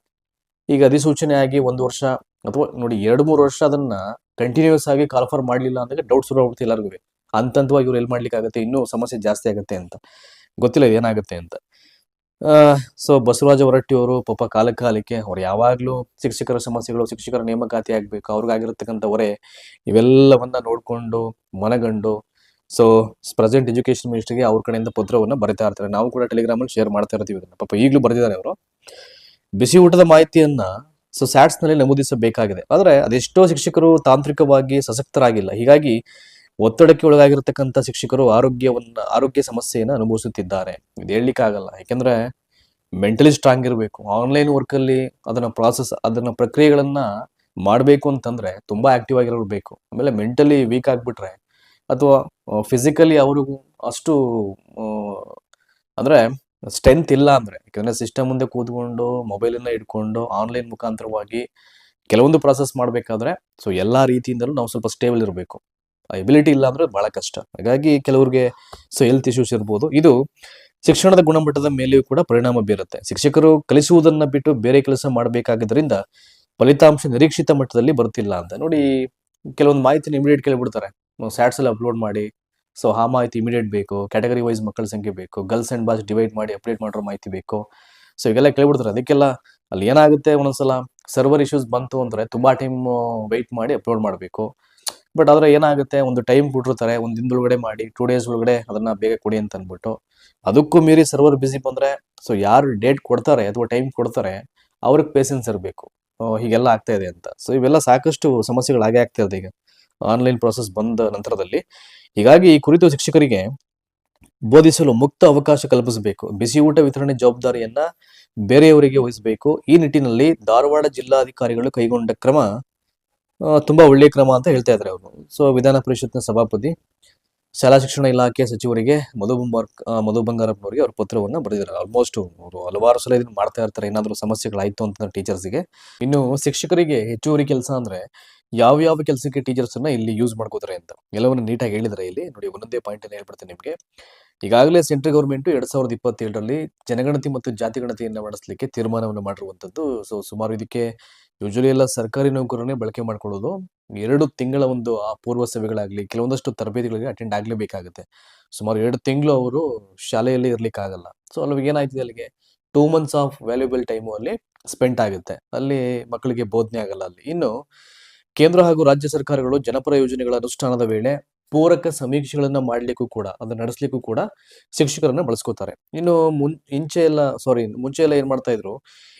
ಈಗ ಅಧಿಸೂಚನೆ ಆಗಿ ಒಂದು ವರ್ಷ ಅಥವಾ ನೋಡಿ ಎರಡು ಮೂರು ವರ್ಷ ಅದನ್ನ ಕಂಟಿನ್ಯೂಸ್ ಆಗಿ ಕಾಲ್ಫರ್ ಮಾಡಲಿಲ್ಲ ಅಂದ್ರೆ ಡೌಟ್ ಶುರು ಆಗ್ಬಿಡುತ್ತೆ ಎಲ್ಲರಿಗೂ. ಹಂತ ಹಂತವಾಗಿ ಇವ್ರು ಎಲ್ಲಿ ಮಾಡ್ಲಿಕ್ಕೆ ಆಗುತ್ತೆ ಇನ್ನೂ ಸಮಸ್ಯೆ ಜಾಸ್ತಿ ಆಗುತ್ತೆ ಅಂತ. ಗೊತ್ತಿಲ್ಲ ಏನಾಗುತ್ತೆ ಅಂತ. ಸೊ ಬಸವರಾಜ ಹೊರಟ್ಟಿಯವರು ಪಾಪ ಕಾಲ ಕಾಲಕ್ಕೆ ಅವ್ರು ಯಾವಾಗಲೂ ಶಿಕ್ಷಕರ ಸಮಸ್ಯೆಗಳು, ಶಿಕ್ಷಕರ ನೇಮಕಾತಿ ಆಗ್ಬೇಕು, ಅವ್ರಿಗಾಗಿರ್ತಕ್ಕಂಥ ಹೊರೆ ಇವೆಲ್ಲವನ್ನ ನೋಡ್ಕೊಂಡು ಮನಗಂಡು ಸೊ ಪ್ರೆಸೆಂಟ್ ಎಜುಕೇಶನ್ ಮಿನಿಸ್ಟರ್ಗೆ ಅವ್ರ ಕಡೆಯಿಂದ ಪತ್ರವನ್ನು ಬರಿತಾ ಇರ್ತಾರೆ. ನಾವು ಕೂಡ ಟೆಲಿಗ್ರಾಮ್ ಅಲ್ಲಿ ಶೇರ್ ಮಾಡ್ತಾ ಇರ್ತೀವಿ ಇದನ್ನ. ಪಾಪ ಈಗಲೂ ಬರೆದಿದ್ದಾರೆ ಅವರು. ಬಿಸಿ ಊಟದ ಮಾಹಿತಿಯನ್ನ ಸೊ ಸ್ಯಾಟ್ಸ್ನಲ್ಲಿ ನಮೂದಿಸಬೇಕಾಗಿದೆ. ಆದರೆ ಅದೆಷ್ಟೋ ಶಿಕ್ಷಕರು ತಾಂತ್ರಿಕವಾಗಿ ಸಶಕ್ತರಾಗಿಲ್ಲ. ಹೀಗಾಗಿ ಒತ್ತಡಕ್ಕೆ ಒಳಗಾಗಿರ್ತಕ್ಕಂಥ ಶಿಕ್ಷಕರು ಆರೋಗ್ಯವನ್ನ, ಆರೋಗ್ಯ ಸಮಸ್ಯೆಯನ್ನು ಅನುಭವಿಸುತ್ತಿದ್ದಾರೆ. ಇದು ಹೇಳಲಿಕ್ಕಾಗಲ್ಲ ಯಾಕೆಂದ್ರೆ ಮೆಂಟಲಿ ಸ್ಟ್ರಾಂಗ್ ಇರಬೇಕು. ಆನ್ಲೈನ್ ವರ್ಕಲ್ಲಿ ಅದನ್ನ ಪ್ರಾಸೆಸ್ ಅದನ್ನ ಪ್ರಕ್ರಿಯೆಗಳನ್ನ ಮಾಡಬೇಕು ಅಂತಂದ್ರೆ ತುಂಬಾ ಆಕ್ಟಿವ್ ಆಗಿರಬೇಕು ಆಮೇಲೆ ಮೆಂಟಲಿ ವೀಕ್ ಆಗಿಬಿಟ್ರೆ ಅಥವಾ ಫಿಸಿಕಲಿ ಅವ್ರಿಗೂ ಅಷ್ಟು ಅಂದ್ರೆ ಸ್ಟ್ರೆಂತ್ ಇಲ್ಲ ಅಂದ್ರೆ, ಯಾಕಂದ್ರೆ ಸಿಸ್ಟಮ್ ಮುಂದೆ ಕೂತ್ಕೊಂಡು ಮೊಬೈಲನ್ನ ಇಟ್ಕೊಂಡು ಆನ್ಲೈನ್ ಮುಖಾಂತರವಾಗಿ ಕೆಲವೊಂದು ಪ್ರಾಸೆಸ್ ಮಾಡಬೇಕಾದ್ರೆ ಸೊ ಎಲ್ಲಾ ರೀತಿಯಿಂದಲೂ ನಾವು ಸ್ವಲ್ಪ ಸ್ಟೇಬಲ್ ಇರಬೇಕು. ಎಬಿಲಿಟಿ ಇಲ್ಲ ಅಂದ್ರೆ ಬಹಳ ಕಷ್ಟ. ಹಾಗಾಗಿ ಕೆಲವ್ರಿಗೆ ಸೊ ಹೆಲ್ತ್ ಇಶ್ಯೂಸ್ ಇರ್ಬೋದು. ಇದು ಶಿಕ್ಷಣದ ಗುಣಮಟ್ಟದ ಮೇಲೆಯೂ ಕೂಡ ಪರಿಣಾಮ ಬೀರುತ್ತೆ. ಶಿಕ್ಷಕರು ಕಲಿಸುವುದನ್ನ ಬಿಟ್ಟು ಬೇರೆ ಕೆಲಸ ಮಾಡಬೇಕಾಗಿದ್ದರಿಂದ ಫಲಿತಾಂಶ ನಿರೀಕ್ಷಿತ ಮಟ್ಟದಲ್ಲಿ ಬರುತ್ತಿಲ್ಲ ಅಂತ. ನೋಡಿ, ಕೆಲವೊಂದು ಮಾಹಿತಿನ ಇಮಿಡಿಯೇಟ್ ಕೇಳಿಬಿಡ್ತಾರೆ. ಸ್ಯಾಟ್ಸ್ ಎಲ್ಲ ಅಪ್ಲೋಡ್ ಮಾಡಿ ಸೊ ಆ ಮಾಹಿತಿ ಇಮಿಡಿಯೇಟ್ ಬೇಕು ಕ್ಯಾಟಗರಿ ವೈಸ್ ಮಕ್ಕಳ ಸಂಖ್ಯೆ ಬೇಕು ಗರ್ಲ್ಸ್ ಅಂಡ್ ಬಾಯ್ಸ್ ಡಿವೈಡ್ ಮಾಡಿ ಅಪ್ಡೇಟ್ ಮಾಡಿರೋ ಮಾಹಿತಿ ಬೇಕು. ಸೊ ಇವೆಲ್ಲ ಕೇಳಿಬಿಡ್ತಾರೆ. ಅದಕ್ಕೆಲ್ಲ ಅಲ್ಲಿ ಏನಾಗುತ್ತೆ ಒಂದೊಂದ್ಸಲ? ಸರ್ವರ್ ಇಶ್ಯೂಸ್ ಬಂತು ಅಂದ್ರೆ ತುಂಬ ಟೈಮ್ ವೆಯ್ಟ್ ಮಾಡಿ ಅಪ್ಲೋಡ್ ಮಾಡಬೇಕು. ಬಟ್ ಆದ್ರೆ ಏನಾಗುತ್ತೆ? ಒಂದು ಟೈಮ್ ಕೊಟ್ಟಿರ್ತಾರೆ ಒಂದು ದಿನದೊಳಗಡೆ ಮಾಡಿ ಟೂ ಡೇಸ್ ಒಳಗಡೆ ಅದನ್ನ ಬೇಗ ಕೊಡಿ ಅಂತ ಅಂದ್ಬಿಟ್ಟು ಅದಕ್ಕೂ ಮೀರಿ ಸರ್ವರ್ ಬಿಸಿ ಬಂದ್ರೆ ಸೊ ಯಾರು ಡೇಟ್ ಕೊಡ್ತಾರೆ ಅಥವಾ ಟೈಮ್ ಕೊಡ್ತಾರೆ, ಅವ್ರಿಗೆ ಪೇಷನ್ಸ್ ಇರಬೇಕು. ಹೀಗೆಲ್ಲ ಆಗ್ತಾ ಇದೆ ಅಂತ. ಸೊ ಇವೆಲ್ಲ ಸಾಕಷ್ಟು ಸಮಸ್ಯೆಗಳು ಹಾಗೆ ಆಗ್ತಾ ಇದೆ ಈಗ. ಆನ್ಲೈನ್ ಪ್ರಾಸೆಸ್ ಬಂದ ನಂತರದಲ್ಲಿ. ಹೀಗಾಗಿ ಈ ಕುರಿತು ಶಿಕ್ಷಕರಿಗೆ ಬೋಧಿಸಲು ಮುಕ್ತ ಅವಕಾಶ ಕಲ್ಪಿಸಬೇಕು. ಬಿಸಿ ಊಟ ವಿತರಣೆ ಜವಾಬ್ದಾರಿಯನ್ನ ಬೇರೆಯವರಿಗೆ ವಹಿಸಬೇಕು. ಈ ನಿಟ್ಟಿನಲ್ಲಿ ಧಾರವಾಡ ಜಿಲ್ಲಾಧಿಕಾರಿಗಳು ಕೈಗೊಂಡ ಕ್ರಮ ತುಂಬಾ ಒಳ್ಳೆಯ ಕ್ರಮ ಅಂತ ಹೇಳ್ತಾ ಇದ್ದಾರೆ ಅವರು. ಸೊ ವಿಧಾನ ಪರಿಷತ್ನ ಸಭಾಪತಿ, ಶಾಲಾ ಶಿಕ್ಷಣ ಇಲಾಖೆ ಸಚಿವರಿಗೆ ಮಧು ಬಂಗಾರ್ ಮಧು ಬಂಗಾರಪ್ಪನವರಿಗೆ ಅವ್ರ ಪತ್ರವನ್ನ ಬರೆದಿದ್ದಾರೆ. ಆಲ್ಮೋಸ್ಟ್ ಅವರು ಹಲವಾರು ಸಲ ಇದನ್ನ ಮಾಡ್ತಾ ಇರ್ತಾರೆ. ಏನಾದರೂ ಸಮಸ್ಯೆಗಳಾಯ್ತು ಅಂತ ಟೀಚರ್ಸ್ಗೆ. ಇನ್ನು ಶಿಕ್ಷಕರಿಗೆ ಹೆಚ್ಚುವರಿ ಕೆಲಸ ಅಂದ್ರೆ ಯಾವ ಯಾವ ಕೆಲಸಕ್ಕೆ ಟೀಚರ್ಸ್ ಅನ್ನ ಇಲ್ಲಿ ಯೂಸ್ ಮಾಡ್ಕೋತಾರೆ ಅಂತ ಎಲ್ಲವನ್ನ ನೀಟಾಗಿ ಹೇಳಿದ್ದಾರೆ ಇಲ್ಲಿ. ನೋಡಿ, ಒಂದೊಂದೇ ಪಾಯಿಂಟ್ ಅನ್ನು ಹೇಳ್ಬಿಡ್ತೇನೆ ನಿಮಗೆ. ಈಗಾಗಲೇ ಸೆಂಟ್ರಲ್ ಗೌರ್ಮೆಂಟ್ ಎರಡ್ ಸಾವಿರದ ಇಪ್ಪತ್ತೇಳರಲ್ಲಿ ಜನಗಣತಿ ಮತ್ತು ಜಾತಿಗಣತಿಯನ್ನ ಮಾಡಿಸ್ಲಿಕ್ಕೆ ತೀರ್ಮಾನವನ್ನು ಮಾಡಿರುವಂತದ್ದು ಸೊ ಸುಮಾರು ಇದಕ್ಕೆ ಯೂಶಲಿ ಎಲ್ಲ ಸರ್ಕಾರಿ ನೌಕರನ್ನೇ ಬಳಕೆ ಮಾಡ್ಕೊಳ್ಳೋದು ಎರಡು ತಿಂಗಳ ಒಂದು ಆ ಪೂರ್ವ ಸಭೆಗಳಾಗ್ಲಿ ಕೆಲವೊಂದಷ್ಟು ತರಬೇತಿಗಳಿಗೆ ಅಟೆಂಡ್ ಆಗಲೇಬೇಕಾಗುತ್ತೆ. ಸುಮಾರು ಎರಡು ತಿಂಗಳು ಅವರು ಶಾಲೆಯಲ್ಲಿ ಇರ್ಲಿಕ್ಕೆ ಆಗಲ್ಲ ಸೊ ಅಲ್ಲಿ ಏನಾಯ್ತಿದೆ ಅಲ್ಲಿಗೆ two months of valuable time ಅಲ್ಲಿ ಸ್ಪೆಂಡ್ ಆಗುತ್ತೆ. ಅಲ್ಲಿ ಮಕ್ಕಳಿಗೆ ಬೋಧನೆ ಆಗಲ್ಲ ಅಲ್ಲಿ. ಇನ್ನು ಕೇಂದ್ರ ಹಾಗೂ ರಾಜ್ಯ ಸರ್ಕಾರಗಳು ಜನಪರ ಯೋಜನೆಗಳ ಅನುಷ್ಠಾನದ ವೇಳೆ ಪೂರಕ ಸಮೀಕ್ಷೆಗಳನ್ನ ಮಾಡ್ಲಿಕ್ಕೂ ಕೂಡ, ಅದನ್ನ ನಡೆಸಲಿಕ್ಕೂ ಕೂಡ ಶಿಕ್ಷಕರನ್ನ ಬಳಸ್ಕೋತಾರೆ. ಇನ್ನು ಮುನ್, ಇಂಚೆ ಎಲ್ಲ ಸಾರಿ ಮುಂಚೆ ಎಲ್ಲ ಏನ್ ಮಾಡ್ತಾ ಇದ್ರು,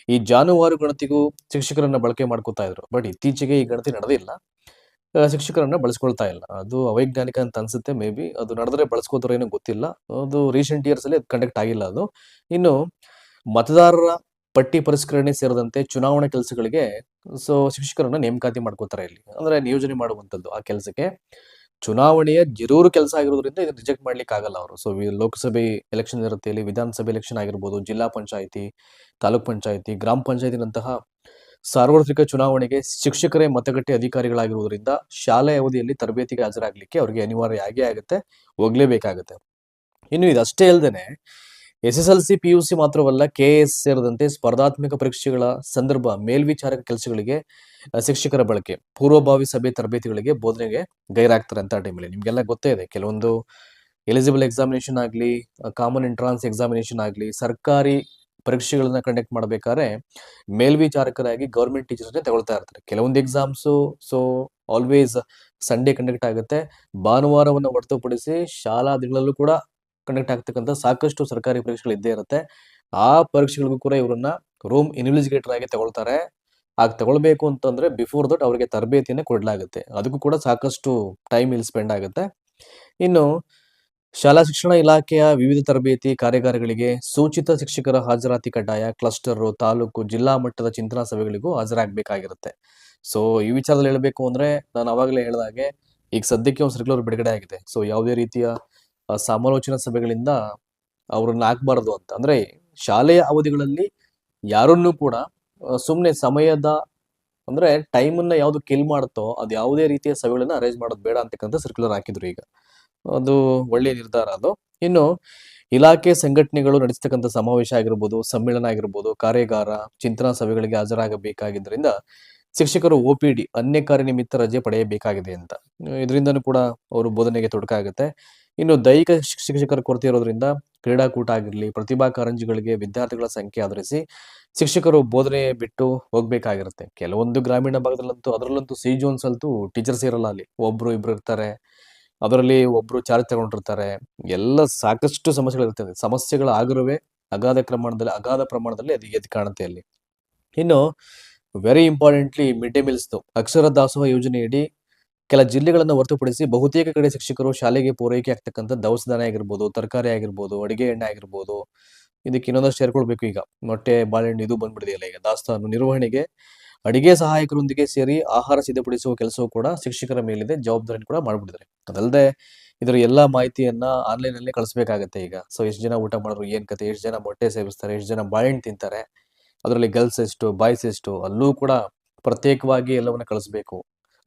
ಈ ಜಾನುವಾರು ಗಣತಿಗೂ ಶಿಕ್ಷಕರನ್ನ ಬಳಕೆ ಮಾಡ್ಕೋತಾ ಇದ್ರು, ಬಟ್ ಇತ್ತೀಚೆಗೆ ಈ ಗಣತಿ ನಡೆದಿಲ್ಲ ಶಿಕ್ಷಕರನ್ನ ಬಳಸ್ಕೊಳ್ತಾ ಇಲ್ಲ. ಅದು ಅವೈಜ್ಞಾನಿಕ ಅಂತ ಅನ್ಸುತ್ತೆ, ಮೇ ಬಿ. ಅದು ನಡೆದ್ರೆ ಬಳಸ್ಕೋತಾರೋ ಏನೋ ಗೊತ್ತಿಲ್ಲ. ಅದು ರೀಸೆಂಟ್ ಇಯರ್ಸ್ ಅಲ್ಲಿ ಕಂಡಕ್ಟ್ ಆಗಿಲ್ಲ ಅದು. ಇನ್ನು ಮತದಾರರ ಪಟ್ಟಿ ಪರಿಷ್ಕರಣೆ ಸೇರಿದಂತೆ ಚುನಾವಣಾ ಕೆಲಸಗಳಿಗೆ, ಸೊ, ಶಿಕ್ಷಕರನ್ನ ನೇಮಕಾತಿ ಮಾಡ್ಕೋತಾರೆ ಇಲ್ಲಿ. ಅಂದ್ರೆ ನಿಯೋಜನೆ ಮಾಡುವಂತದ್ದು ಆ ಕೆಲಸಕ್ಕೆ. ಚುನಾವಣೆಯ ಜರೂರು ಕೆಲಸ ಆಗಿರೋದ್ರಿಂದ ಇದನ್ನ ರಿಜೆಕ್ಟ್ ಮಾಡ್ಲಿಕ್ಕೆ ಆಗಲ್ಲ ಅವರು. ಸೊ ಲೋಕಸಭೆ ಎಲೆಕ್ಷನ್ ಇರುತ್ತೆ ಇಲ್ಲಿ ವಿಧಾನಸಭೆ ಎಲೆಕ್ಷನ್ ಆಗಿರ್ಬೋದು, ಜಿಲ್ಲಾ ಪಂಚಾಯಿತಿ, ತಾಲೂಕ್ ಪಂಚಾಯಿತಿ, ಗ್ರಾಮ ಪಂಚಾಯತಿನಂತಹ ಸಾರ್ವತ್ರಿಕ ಚುನಾವಣೆಗೆ ಶಿಕ್ಷಕರೇ ಮತಗಟ್ಟೆ ಅಧಿಕಾರಿಗಳಾಗಿರುವುದರಿಂದ ಶಾಲೆ ಅವಧಿಯಲ್ಲಿ ತರಬೇತಿಗೆ ಹಾಜರಾಗಲಿಕ್ಕೆ ಅವರಿಗೆ ಅನಿವಾರ್ಯ ಆಗೇ ಆಗುತ್ತೆ, ಹೋಗ್ಲೇಬೇಕಾಗುತ್ತೆ. ಇನ್ನು ಇದಷ್ಟೇ ಅಲ್ಲದೆ S S L C P U C ಮಾತ್ರವಲ್ಲ ಕೆ ಎಸ್ ಸೇರಿದಂತೆ ಸ್ಪರ್ಧಾತ್ಮಕ ಪರೀಕ್ಷೆಗಳ ಸಂದರ್ಭ ಮೇಲ್ವಿಚಾರಕ ಕೆಲಸಗಳಿಗೆ ಶಿಕ್ಷಕರ ಬಳಕೆ, ಪೂರ್ವಭಾವಿ ಸಭೆ ತರಬೇತಿಗಳಿಗೆ ಬೋಧನೆಗೆ ಗೈರಾಗ್ತಾರೆ ಅಂತ ಟೈಮಲ್ಲಿ. ನಿಮ್ಗೆಲ್ಲ ಗೊತ್ತೇ ಇದೆ. ಕೆಲವೊಂದು ಎಲಿಜಿಬಲ್ ಎಕ್ಸಾಮಿನೇಷನ್ ಆಗಲಿ ಕಾಮನ್ ಎಂಟ್ರಾನ್ಸ್ ಎಕ್ಸಾಮಿನೇಷನ್ ಆಗಲಿ, ಸರ್ಕಾರಿ ಪರೀಕ್ಷೆಗಳನ್ನ ಕಂಡಕ್ಟ್ ಮಾಡಬೇಕಾದ್ರೆ ಮೇಲ್ವಿಚಾರಕರಾಗಿ ಗೌರ್ಮೆಂಟ್ ಟೀಚರ್ಸ್ನೇ ತಗೊಳ್ತಾ ಇರ್ತಾರೆ. ಕೆಲವೊಂದು exams so always Sunday conduct ಆಗುತ್ತೆ. ಭಾನುವಾರವನ್ನು ಹೊರತುಪಡಿಸಿ ಶಾಲಾ ದಿನಗಳಲ್ಲೂ ಕೂಡ ಕಂಡಕ್ಟ್ ಆಗ್ತಕ್ಕಂಥ ಸಾಕಷ್ಟು ಸರ್ಕಾರಿ ಪರೀಕ್ಷೆಗಳು ಇದ್ದೇ ಇರುತ್ತೆ. ಆ ಪರೀಕ್ಷೆಗಳಿಗೂ ಕೂಡ ಇವರನ್ನ ರೂಮ್ ಇನ್ವೆಸ್ಟಿಗೇಟರ್ ಆಗಿ ತಗೊಳ್ತಾರೆ. ಆಗ ತಗೊಳ್ಬೇಕು ಅಂತಂದ್ರೆ ಬಿಫೋರ್ ದಟ್ ಅವರಿಗೆ ತರಬೇತಿಯನ್ನು ಕೊಡಲಾಗುತ್ತೆ. ಅದಕ್ಕೂ ಕೂಡ ಸಾಕಷ್ಟು ಟೈಮ್ ಇಲ್ಲಿ ಸ್ಪೆಂಡ್ ಆಗುತ್ತೆ. ಇನ್ನು ಶಾಲಾ ಶಿಕ್ಷಣ ಇಲಾಖೆಯ ವಿವಿಧ ತರಬೇತಿ ಕಾರ್ಯಾಗಾರಗಳಿಗೆ ಸೂಚಿತ ಶಿಕ್ಷಕರ ಹಾಜರಾತಿ ಕಡ್ಡಾಯ ಕ್ಲಸ್ಟರ್ ತಾಲೂಕು, ಜಿಲ್ಲಾ ಮಟ್ಟದ ಚಿಂತನಾ ಸಭೆಗಳಿಗೂ ಹಾಜರಾಗಬೇಕಾಗಿರುತ್ತೆ. ಸೊ ಈ ವಿಚಾರದಲ್ಲಿ ಹೇಳಬೇಕು ಅಂದ್ರೆ ನಾನು ಅವಾಗಲೇ ಹೇಳಿದಾಗೆ ಈಗ ಸದ್ಯಕ್ಕೆ ಒಂದು ಸರ್ಕ್ಯುಲರ್ ಬಿಡುಗಡೆ ಆಗಿದೆ. ಸೊ ಯಾವುದೇ ರೀತಿಯ ಸಮಾಲೋಚನಾ ಸಭೆಗಳಿಂದ ಅವ್ರನ್ನ ಹಾಕ್ಬಾರ್ದು ಅಂತ. ಅಂದ್ರೆ ಶಾಲೆಯ ಅವಧಿಗಳಲ್ಲಿ ಯಾರನ್ನೂ ಕೂಡ ಸುಮ್ಮನೆ ಸಮಯದ, ಅಂದ್ರೆ ಟೈಮ್ ಅನ್ನ ಯಾವ್ದು ಕಿಲ್ ಮಾಡುತ್ತೋ ಅದು ಯಾವುದೇ ರೀತಿಯ ಸಭೆಗಳನ್ನ ಅರೇಂಜ್ ಮಾಡೋದು ಬೇಡ ಅಂತಕ್ಕಂಥ ಸರ್ಕ್ಯುಲರ್ ಹಾಕಿದ್ರು ಈಗ. ಅದು ಒಳ್ಳೆಯ ನಿರ್ಧಾರ ಅದು. ಇನ್ನು ಇಲಾಖೆ ಸಂಘಟನೆಗಳು ನಡೆಸ್ತಕ್ಕಂಥ ಸಮಾವೇಶ ಆಗಿರ್ಬೋದು, ಸಮ್ಮೇಳನ ಆಗಿರ್ಬೋದು, ಕಾರ್ಯಾಗಾರ, ಚಿಂತನಾ ಸಭೆಗಳಿಗೆ ಹಾಜರಾಗಬೇಕಾಗಿದ್ದರಿಂದ ಶಿಕ್ಷಕರು ಒ ಪಿ ಡಿ, ಅನ್ಯ ಕಾರ್ಯನಿಮಿತ್ತ ರಜೆ ಪಡೆಯಬೇಕಾಗಿದೆ ಅಂತ. ಇದರಿಂದನೂ ಕೂಡ ಅವರು ಬೋಧನೆಗೆ ತೊಡಕಾಗುತ್ತೆ. ಇನ್ನು ದೈಹಿಕ ಶಿಕ್ಷಕರ ಕೊರತೆ ಇರೋದ್ರಿಂದ ಕ್ರೀಡಾಕೂಟ ಆಗಿರಲಿ ಪ್ರತಿಭಾ ಕಾರಂಜಿಗಳಿಗೆ ವಿದ್ಯಾರ್ಥಿಗಳ ಸಂಖ್ಯೆ ಆಧರಿಸಿ ಶಿಕ್ಷಕರು ಬೋಧನೆ ಬಿಟ್ಟು ಹೋಗ್ಬೇಕಾಗಿರುತ್ತೆ. ಕೆಲವೊಂದು ಗ್ರಾಮೀಣ ಭಾಗದಲ್ಲಂತೂ, ಅದರಲ್ಲಂತೂ ಸಿ ಜೋನ್ಸ್ ಅಂತೂ ಟೀಚರ್ಸ್ ಇರಲ್ಲ ಅಲ್ಲಿ. ಒಬ್ರು ಇಬ್ರು ಇರ್ತಾರೆ, ಅದರಲ್ಲಿ ಒಬ್ರು ಚಾರ್ಜ್ ತಗೊಂಡಿರ್ತಾರೆ. ಎಲ್ಲ ಸಾಕಷ್ಟು ಸಮಸ್ಯೆಗಳಿರ್ತದೆ ಸಮಸ್ಯೆಗಳು ಆಗಿರುವೆ, ಅಗಾಧ ಪ್ರಮಾಣದಲ್ಲಿ ಅಗಾಧ ಪ್ರಮಾಣದಲ್ಲಿ ಅದು ಎದ್ದು ಕಾಣುತ್ತೆ ಅಲ್ಲಿ. ಇನ್ನು ವೆರಿ ಇಂಪಾರ್ಟೆಂಟ್ಲಿ ಮಿಡ್ ಡೇ ಮೀಲ್ಸ್ದು ಅಕ್ಷರ ದಾಸೋಹ ಯೋಜನೆಯಡಿ ಕೆಲ ಜಿಲ್ಲೆಗಳನ್ನು ಹೊರತುಪಡಿಸಿ ಬಹುತೇಕ ಕಡೆ ಶಿಕ್ಷಕರು ಶಾಲೆಗೆ ಪೂರೈಕೆ ಆಗ್ತಕ್ಕಂಥ ದವಸ ಧಾನ್ಯ ಆಗಿರ್ಬೋದು, ತರಕಾರಿ ಆಗಿರ್ಬೋದು, ಅಡಿಗೆ ಎಣ್ಣೆ ಆಗಿರ್ಬೋದು. ಇದಕ್ಕೆ ಇನ್ನೊಂದಷ್ಟು ಸೇರ್ಕೊಳ್ಬೇಕು ಈಗ. ಮೊಟ್ಟೆ, ಬಾಳೆಹಣ್ಣು ಇದು ಬಂದ್ಬಿಡಿದೆಯಲ್ಲ ಈಗ. ದಾಸ್ತಾನು ನಿರ್ವಹಣೆಗೆ ಅಡಿಗೆ ಸಹಾಯಕರೊಂದಿಗೆ ಸೇರಿ ಆಹಾರ ಸಿದ್ಧಪಡಿಸುವ ಕೆಲಸವೂ ಕೂಡ ಶಿಕ್ಷಕರ ಮೇಲಿದೆ. ಜವಾಬ್ದಾರಿ ಕೂಡ ಮಾಡ್ಬಿಟ್ಟಿದ್ದಾರೆ. ಅದಲ್ಲದೆ ಇದರ ಎಲ್ಲಾ ಮಾಹಿತಿಯನ್ನ ಆನ್ಲೈನ್ ಅಲ್ಲಿ ಕಳಿಸ್ಬೇಕಾಗತ್ತೆ ಈಗ. ಸೊ, ಎಷ್ಟು ಜನ ಊಟ ಮಾಡಿದ್ರು, ಏನ್ ಕತೆ ಎಷ್ಟು ಜನ ಮೊಟ್ಟೆ ಸೇವಿಸ್ತಾರೆ, ಎಷ್ಟು ಜನ ಬಾಳೆಹಣ್ಣು ತಿಂತಾರೆ, ಅದರಲ್ಲಿ ಗರ್ಲ್ಸ್ ಎಷ್ಟು, ಬಾಯ್ಸ್ ಎಷ್ಟು, ಅಲ್ಲೂ ಕೂಡ ಪ್ರತ್ಯೇಕವಾಗಿ ಎಲ್ಲವನ್ನ ಕಳಿಸ್ಬೇಕು.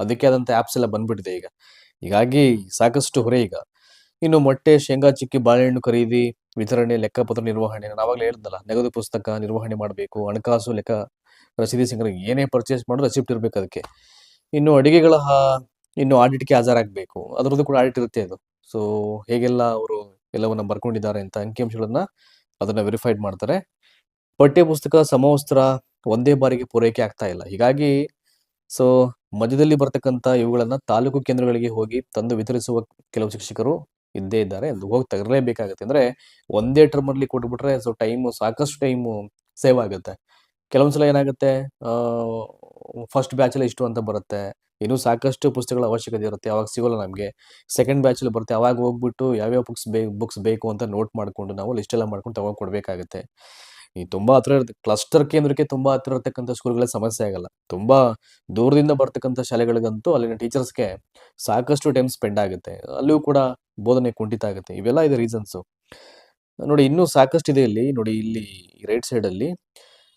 ಅದಕ್ಕೆ ಆದಂತ ಆಪ್ಸ್ ಎಲ್ಲ ಬಂದ್ಬಿಟ್ಟಿದೆ ಈಗ. ಹೀಗಾಗಿ ಸಾಕಷ್ಟು ಹೊರೆ ಈಗ. ಇನ್ನು ಮೊಟ್ಟೆ ಶೇಂಗಾ ಚಿಕ್ಕಿ ಬಾಳೆಹಣ್ಣು ಖರೀದಿ ವಿತರಣೆ ಲೆಕ್ಕಪತ್ರ ನಿರ್ವಹಣೆ ನಾವಾಗಲೇ ಹೇಳಿದ್ನಲ್ಲ ನಗದು ಪುಸ್ತಕ ನಿರ್ವಹಣೆ ಮಾಡಬೇಕು ಹಣಕಾಸು ಲೆಕ್ಕ ರಸೀದಿ ಸಂಗ್ರಹ ಏನೇ ಪರ್ಚೇಸ್ ಮಾಡಿದ್ರು ರೆಸಿಪ್ಟ್ ಇರಬೇಕು ಅದಕ್ಕೆ. ಇನ್ನು ಅಡಿಗೆಗಳ ಇನ್ನು ಆಡಿಟ್ಗೆ ಹಾಜರಾಗಬೇಕು. ಅದರದ್ದು ಕೂಡ ಆಡಿಟ್ ಇರುತ್ತೆ ಅದು. ಸೊ ಹೇಗೆಲ್ಲ ಅವರು ಎಲ್ಲವನ್ನ ಬರ್ಕೊಂಡಿದ್ದಾರೆ ಅಂತ ಅಂಕಿಅಂಶಗಳನ್ನ ಅದನ್ನ ವೆರಿಫೈಡ್ ಮಾಡ್ತಾರೆ. ಪಠ್ಯ ಪುಸ್ತಕ ಸಮವಸ್ತ್ರ ಒಂದೇ ಬಾರಿಗೆ ಪೂರೈಕೆ ಆಗ್ತಾ ಇಲ್ಲ. ಹೀಗಾಗಿ ಸೊ ಮಧ್ಯದಲ್ಲಿ ಬರ್ತಕ್ಕಂಥ ಇವುಗಳನ್ನ ತಾಲೂಕು ಕೇಂದ್ರಗಳಿಗೆ ಹೋಗಿ ತಂದು ವಿತರಿಸುವ ಕೆಲವು ಶಿಕ್ಷಕರು ಇದ್ದೇ ಇದ್ದಾರೆ. ಅದು ಹೋಗಿ ತಗರಲೇಬೇಕಾಗುತ್ತೆ ಅಂದ್ರೆ ಒಂದೇ ಟರ್ಮ್ ಅಲ್ಲಿ ಕೊಟ್ಬಿಟ್ರೆ ಸೊ ಟೈಮು ಸಾಕಷ್ಟು ಟೈಮು ಸೇವ್ ಆಗುತ್ತೆ. ಕೆಲವೊಂದ್ಸಲ ಏನಾಗುತ್ತೆ ಫಸ್ಟ್ ಬ್ಯಾಚಲ್ಲಿ ಇಷ್ಟು ಅಂತ ಬರುತ್ತೆ. ಇನ್ನೂ ಸಾಕಷ್ಟು ಪುಸ್ತಕಗಳ ಅವಶ್ಯಕತೆ ಇರುತ್ತೆ. ಅವಾಗ ಸಿಗೋಲ್ಲ ನಮಗೆ. ಸೆಕೆಂಡ್ ಬ್ಯಾಚಲ್ಲಿ ಬರುತ್ತೆ. ಅವಾಗ ಹೋಗ್ಬಿಟ್ಟು ಯಾವ್ಯಾವ ಬುಕ್ಸ್ ಬೇ ಬುಕ್ಸ್ ಬೇಕು ಅಂತ ನೋಟ್ ಮಾಡಿಕೊಂಡು ನಾವು ಲಿಸ್ಟ್ ಎಲ್ಲ ಮಾಡ್ಕೊಂಡು ತಗೊಂಡು ಕೊಡಬೇಕಾಗುತ್ತೆ. ಈ ತುಂಬಾ ಹತ್ರ ಇರುತ್ತೆ. ಕ್ಲಸ್ಟರ್ ಕೇಂದ್ರಕ್ಕೆ ತುಂಬಾ ಹತ್ರ ಇರತಕ್ಕಂಥ ಸ್ಕೂಲ್ಗಳ ಸಮಸ್ಯೆ ಆಗಲ್ಲ. ತುಂಬಾ ದೂರದಿಂದ ಬರ್ತಕ್ಕಂಥ ಶಾಲೆಗಳಿಗಂತೂ ಅಲ್ಲಿನ ಟೀಚರ್ಸ್ಗೆ ಸಾಕಷ್ಟು ಟೈಮ್ ಸ್ಪೆಂಡ್ ಆಗುತ್ತೆ. ಅಲ್ಲಿಯೂ ಕೂಡ ಬೋಧನೆ ಕುಂಠಿತ ಆಗುತ್ತೆ. ಇವೆಲ್ಲ ಇದೆ ರೀಸನ್ಸು ನೋಡಿ, ಇನ್ನೂ ಸಾಕಷ್ಟು ಇದೆ ಇಲ್ಲಿ. ನೋಡಿ, ಇಲ್ಲಿ ರೈಟ್ ಸೈಡ್ ಅಲ್ಲಿ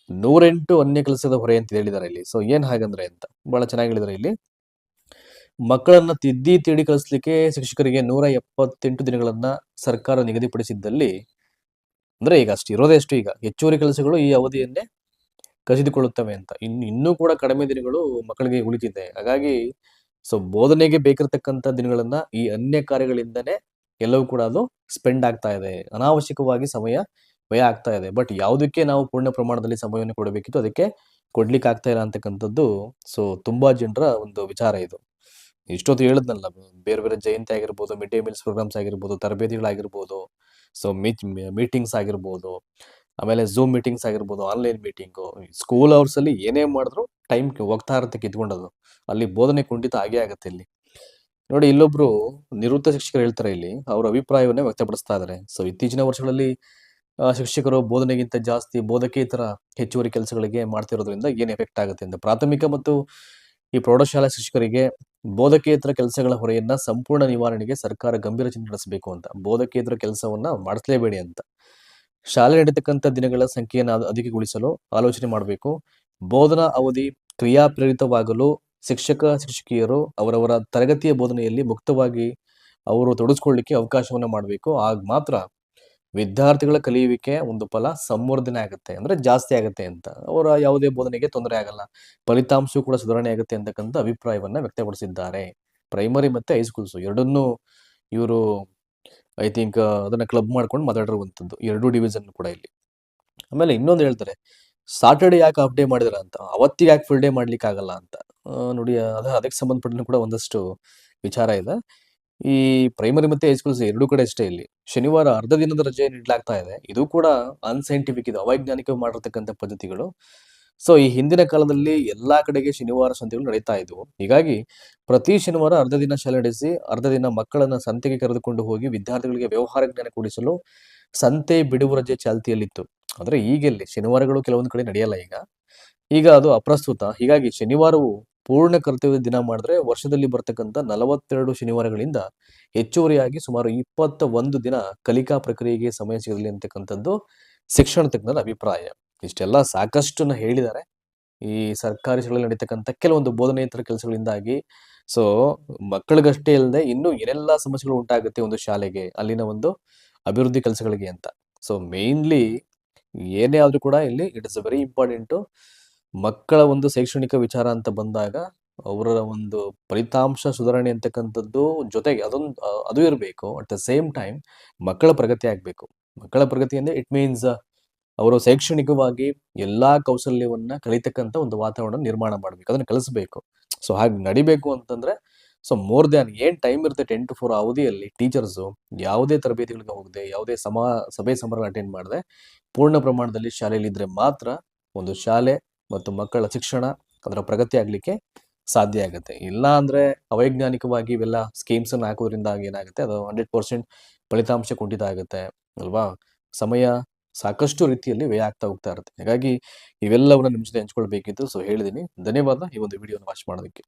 ನೂರೆಂಟು ಅನ್ಯ ಕೆಲಸದ ಹೊರೆ ಅಂತ ಹೇಳಿದ್ದಾರೆ ಇಲ್ಲಿ. ಸೊ ಏನ್ ಹಾಗಂದ್ರೆ ಅಂತ. ಬಹಳ ಚೆನ್ನಾಗಿ ಹೇಳಿದ್ದಾರೆ ಇಲ್ಲಿ. ಮಕ್ಕಳನ್ನ ತಿದ್ದಿ ತೀಡಿ ಕಳಿಸ್ಲಿಕ್ಕೆ ಶಿಕ್ಷಕರಿಗೆ ನೂರ ಎಪ್ಪತ್ತೆಂಟು ದಿನಗಳನ್ನ ಸರ್ಕಾರ ನಿಗದಿಪಡಿಸಿದ್ದಲ್ಲಿ ಅಂದ್ರೆ ಈಗ ಅಷ್ಟು ಇರೋದೇ ಅಷ್ಟು ಈಗ ಹೆಚ್ಚುವರಿ ಕೆಲಸಗಳು ಈ ಅವಧಿಯನ್ನೇ ಕಸಿದುಕೊಳ್ಳುತ್ತವೆ ಅಂತ. ಇನ್ನು ಇನ್ನೂ ಕೂಡ ಕಡಿಮೆ ದಿನಗಳು ಮಕ್ಕಳಿಗೆ ಉಳಿತಿದೆ ಹಾಗಾಗಿ ಸೊ ಬೋಧನೆಗೆ ಬೇಕಿರತಕ್ಕಂತ ದಿನಗಳನ್ನ ಈ ಅನ್ಯ ಕಾರ್ಯಗಳಿಂದನೇ ಎಲ್ಲವೂ ಕೂಡ ಅದು ಸ್ಪೆಂಡ್ ಆಗ್ತಾ ಇದೆ. ಅನಾವಶ್ಯಕವಾಗಿ ಸಮಯ ವ್ಯಯ ಆಗ್ತಾ ಇದೆ. ಬಟ್ ಯಾವುದಕ್ಕೆ ನಾವು ಪೂರ್ಣ ಪ್ರಮಾಣದಲ್ಲಿ ಸಮಯವನ್ನು ಕೊಡಬೇಕಿತ್ತು ಅದಕ್ಕೆ ಕೊಡ್ಲಿಕ್ಕೆ ಆಗ್ತಾ ಇಲ್ಲ ಅಂತಕ್ಕಂಥದ್ದು ಸೊ ತುಂಬಾ ಜನರ ಒಂದು ವಿಚಾರ ಇದು. ಇಷ್ಟೊತ್ತು ಹೇಳಿದ್ನಲ್ಲ, ಬೇರೆ ಬೇರೆ ಜಯಂತಿ ಆಗಿರ್ಬೋದು ಮಿಡ್ ಡೇ ಮೀಲ್ಸ್ ಪ್ರೋಗ್ರಾಮ್ಸ್ ಆಗಿರ್ಬೋದು, ತರಬೇತಿಗಳಾಗಿರ್ಬೋದು ಸೊ ಮೀಟ್ ಮೀಟಿಂಗ್ಸ್ ಆಗಿರ್ಬೋದು, ಆಮೇಲೆ ಝೂಮ್ ಮೀಟಿಂಗ್ಸ್ ಆಗಿರ್ಬೋದು ಆನ್ಲೈನ್ ಮೀಟಿಂಗು ಸ್ಕೂಲ್ ಅವರ್ಸಲ್ಲಿ ಏನೇ ಮಾಡಿದ್ರು ಟೈಮ್ ಹೋಗ್ತಾ ಇರುತ್ತೆ ಕಿತ್ಕೊಂಡದು. ಅಲ್ಲಿ ಬೋಧನೆ ಕುಂಠಿತ ಆಗೇ ಆಗುತ್ತೆ ಇಲ್ಲಿ. ನೋಡಿ, ಇಲ್ಲೊಬ್ರು ನಿವೃತ್ತ ಶಿಕ್ಷಕರು ಹೇಳ್ತಾರೆ ಇಲ್ಲಿ, ಅವ್ರ ಅಭಿಪ್ರಾಯವನ್ನೇ ವ್ಯಕ್ತಪಡಿಸ್ತಾ ಇದ್ದಾರೆ. ಸೊ ಇತ್ತೀಚಿನ ವರ್ಷಗಳಲ್ಲಿ ಶಿಕ್ಷಕರು ಬೋಧನೆಗಿಂತ ಜಾಸ್ತಿ ಬೋಧಕೇತರ ಹೆಚ್ಚುವರಿ ಕೆಲಸಗಳಿಗೆ ಮಾಡ್ತಿರೋದ್ರಿಂದ ಏನ್ ಎಫೆಕ್ಟ್ ಆಗುತ್ತೆ ಅಂತ ಪ್ರಾಥಮಿಕ ಮತ್ತು ಈ ಪ್ರೌಢಶಾಲಾ ಶಿಕ್ಷಕರಿಗೆ ಬೋಧಕೇತರ ಕೆಲಸಗಳ ಹೊರೆಯನ್ನ ಸಂಪೂರ್ಣ ನಿವಾರಣೆಗೆ ಸರ್ಕಾರ ಗಂಭೀರ ಚಿಂತನೆ ನಡೆಸಬೇಕು ಅಂತ. ಬೋಧಕೇತರ ಕೆಲಸವನ್ನ ಮಾಡಿಸಲೇಬೇಡಿ ಅಂತ. ಶಾಲೆ ನಡೀತಕ್ಕಂಥ ದಿನಗಳ ಸಂಖ್ಯೆಯನ್ನು ಅಧಿಕಗೊಳಿಸಲು ಆಲೋಚನೆ ಮಾಡಬೇಕು. ಬೋಧನಾ ಅವಧಿ ಕ್ರಿಯಾ ಪ್ರೇರಿತವಾಗಲು ಶಿಕ್ಷಕ, ಶಿಕ್ಷಕಿಯರು ಅವರವರ ತರಗತಿಯ ಬೋಧನೆಯಲ್ಲಿ ಮುಕ್ತವಾಗಿ ಅವರು ತೊಡಗಿಸ್ಕೊಳ್ಳಿಕ್ಕೆ ಅವಕಾಶವನ್ನ ಮಾಡಬೇಕು. ಆಗ ಮಾತ್ರ ವಿದ್ಯಾರ್ಥಿಗಳ ಕಲಿಯುವಿಕೆ ಒಂದು ಫಲ ಸಂವರ್ಧನೆ ಆಗುತ್ತೆ, ಅಂದ್ರೆ ಜಾಸ್ತಿ ಆಗುತ್ತೆ ಅಂತ. ಅವರ ಯಾವುದೇ ಬೋಧನೆಗೆ ತೊಂದರೆ ಆಗಲ್ಲ. ಫಲಿತಾಂಶವೂ ಕೂಡ ಸುಧಾರಣೆ ಆಗುತ್ತೆ ಅಂತಕ್ಕಂಥ ಅಭಿಪ್ರಾಯವನ್ನ ವ್ಯಕ್ತಪಡಿಸಿದ್ದಾರೆ ಪ್ರೈಮರಿ ಮತ್ತೆ ಹೈಸ್ಕೂಲ್ಸ್ ಎರಡನ್ನೂ ಇವರು ಐ ಥಿಂಕ್ ಅದನ್ನ ಕ್ಲಬ್ ಮಾಡ್ಕೊಂಡು ಮಾತಾಡಿರುವಂಥದ್ದು. ಎರಡು ಡಿವಿಷನ್ ಕೂಡ ಇಲ್ಲಿ. ಆಮೇಲೆ ಇನ್ನೊಂದು ಹೇಳ್ತಾರೆ ಸಾಟರ್ಡೆ ಯಾಕೆ ಹಾಫ್ ಡೇ ಮಾಡಿದ್ರ ಅಂತ? ಅವತ್ತಿಗೆ ಯಾಕೆ ಫುಲ್ ಡೇ ಮಾಡ್ಲಿಕ್ಕೆ ಆಗಲ್ಲ ಅಂತ ನೋಡಿ, ಅದ, ಅದಕ್ಕೆ ಸಂಬಂಧಪಟ್ಟನು ಕೂಡ ಒಂದಷ್ಟು ವಿಚಾರ ಇದೆ. ಈ ಪ್ರೈಮರಿ ಮತ್ತೆ ಹೈಸ್ಕೂಲ್ಸ್ ಎರಡೂ ಕಡೆ ಅಷ್ಟೇ ಇಲ್ಲಿ. ಶನಿವಾರ ಅರ್ಧ ದಿನದ ರಜೆ ನೀಡಲಾಗ್ತಾ ಇದೆ. ಇದು ಕೂಡ ಅನ್ಸೈಂಟಿಫಿಕ್ ಇದು ಅವೈಜ್ಞಾನಿಕ ಮಾಡಿರ್ತಕ್ಕಂಥ ಪದ್ಧತಿಗಳು. ಸೊ ಈ ಹಿಂದಿನ ಕಾಲದಲ್ಲಿ ಎಲ್ಲಾ ಕಡೆಗೆ ಶನಿವಾರ ಸಂತೆಗಳು ನಡೀತಾ ಇದ್ವು. ಹೀಗಾಗಿ ಪ್ರತಿ ಶನಿವಾರ ಅರ್ಧ ದಿನ ಶಾಲೆ ನಡೆಸಿ, ಅರ್ಧ ದಿನ ಮಕ್ಕಳನ್ನ ಸಂತೆಗೆ ಕರೆದುಕೊಂಡು ಹೋಗಿ ವಿದ್ಯಾರ್ಥಿಗಳಿಗೆ ವ್ಯವಹಾರ ಜ್ಞಾನ ಕೊಡಿಸಲು ಸಂತೆ ಬಿಡುವ ರಜೆ ಚಾಲ್ತಿಯಲ್ಲಿತ್ತು. ಅಂದ್ರೆ ಈಗೆಲ್ಲಿ ಶನಿವಾರಗಳು ಕೆಲವೊಂದು ಕಡೆ ನಡೆಯಲ್ಲ ಈಗ. ಈಗ ಅದು ಅಪ್ರಸ್ತುತ. ಹೀಗಾಗಿ ಶನಿವಾರವು ಪೂರ್ಣ ಕರ್ತವ್ಯ ದಿನ ಮಾಡಿದ್ರೆ ವರ್ಷದಲ್ಲಿ ಬರ್ತಕ್ಕಂಥ ನಲವತ್ತೆರಡು ಶನಿವಾರಗಳಿಂದ ಹೆಚ್ಚುವರಿಯಾಗಿ ಸುಮಾರು ಇಪ್ಪತ್ತ ಒಂದು ದಿನ ಕಲಿಕಾ ಪ್ರಕ್ರಿಯೆಗೆ ಸಮಯ ಸಿಗಲಿ ಅಂತಕ್ಕಂಥದ್ದು ಶಿಕ್ಷಣ ತಜ್ಞರ ಅಭಿಪ್ರಾಯ. ಇಷ್ಟೆಲ್ಲ ಸಾಕಷ್ಟನ್ನ ಹೇಳಿದ್ದಾರೆ. ಈ ಸರ್ಕಾರಿ ಶಾಲೆಗಳಲ್ಲಿ ನಡೀತಕ್ಕಂಥ ಕೆಲವೊಂದು ಬೋಧನೇತರ ಕೆಲಸಗಳಿಂದಾಗಿ, ಸೊ ಮಕ್ಕಳಿಗಷ್ಟೇ ಇಲ್ಲದೆ ಇನ್ನೂ ಏನೆಲ್ಲ ಸಮಸ್ಯೆಗಳು ಉಂಟಾಗುತ್ತೆ ಒಂದು ಶಾಲೆಗೆ, ಅಲ್ಲಿನ ಒಂದು ಅಭಿವೃದ್ಧಿ ಕೆಲಸಗಳಿಗೆ ಅಂತ. ಸೊ, ಮೇನ್ಲಿ ಏನೇ ಆದರೂ ಕೂಡ ಇಲ್ಲಿ ಇಟ್ ಇಸ್ ವೆರಿ ಇಂಪಾರ್ಟೆಂಟ್. ಮಕ್ಕಳ ಒಂದು ಶೈಕ್ಷಣಿಕ ವಿಚಾರ ಅಂತ ಬಂದಾಗ ಅವರ ಒಂದು ಫಲಿತಾಂಶ ಸುಧಾರಣೆ ಅಂತಕ್ಕಂಥದ್ದು ಜೊತೆಗೆ ಅದೊಂದು ಅದು ಇರಬೇಕು. ಅಟ್ ದ ಸೇಮ್ ಟೈಮ್ ಮಕ್ಕಳ ಪ್ರಗತಿ ಆಗ್ಬೇಕು. ಮಕ್ಕಳ ಪ್ರಗತಿ ಅಂದ್ರೆ ಇಟ್ ಮೀನ್ಸ್ ಅವರು ಶೈಕ್ಷಣಿಕವಾಗಿ ಎಲ್ಲಾ ಕೌಶಲ್ಯವನ್ನ ಕಲಿತಕ್ಕಂಥ ಒಂದು ವಾತಾವರಣ ನಿರ್ಮಾಣ ಮಾಡಬೇಕು. ಅದನ್ನ ಕಲಿಸಬೇಕು. ಸೊ ಹಾಗೆ ನಡಿಬೇಕು ಅಂತಂದ್ರೆ ಸೊ ಮೋರ್ ದ್ಯಾನ್ ಏನ್ ಟೈಮ್ ಇರುತ್ತೆ ಟೆನ್ ಟು ಫೋರ್ ಅವಧಿಯಲ್ಲಿ ಟೀಚರ್ಸು ಯಾವುದೇ ತರಬೇತಿಗಳಿಗೆ ಹೋಗದೆ, ಯಾವುದೇ ಸಮ, ಸಭೆ ಸಮಾರಂಭ ಅಟೆಂಡ್ ಮಾಡದೆ, ಪೂರ್ಣ ಪ್ರಮಾಣದಲ್ಲಿ ಶಾಲೆಯಲ್ಲಿ ಇದ್ರೆ ಮಾತ್ರ ಒಂದು ಶಾಲೆ ಮತ್ತು ಮಕ್ಕಳ ಶಿಕ್ಷಣ ಅದರ ಪ್ರಗತಿ ಆಗಲಿಕ್ಕೆ ಸಾಧ್ಯ ಆಗುತ್ತೆ. ಇಲ್ಲ ಅಂದರೆ ಅವೈಜ್ಞಾನಿಕವಾಗಿ ಇವೆಲ್ಲ ಸ್ಕೀಮ್ಸನ್ನು ಹಾಕೋದ್ರಿಂದ ಏನಾಗುತ್ತೆ, ಅದು ಹಂಡ್ರೆಡ್ ಪರ್ಸೆಂಟ್ ಫಲಿತಾಂಶ ಕುಂಠಿತ ಆಗುತ್ತೆ, ಅಲ್ವಾ? ಸಮಯ ಸಾಕಷ್ಟು ರೀತಿಯಲ್ಲಿ ವ್ಯಯ ಆಗ್ತಾ ಹೋಗ್ತಾ ಇರುತ್ತೆ. ಹಾಗಾಗಿ ಇವೆಲ್ಲವನ್ನ ನಿಮ್ಮ ಜೊತೆ ಹಂಚ್ಕೊಳ್ಬೇಕಿತ್ತು. ಸೊ ಹೇಳಿದ್ದೀನಿ ಧನ್ಯವಾದ. ಈ ಒಂದು ವಿಡಿಯೋನ ವಾಚ್ ಮಾಡೋದಕ್ಕೆ.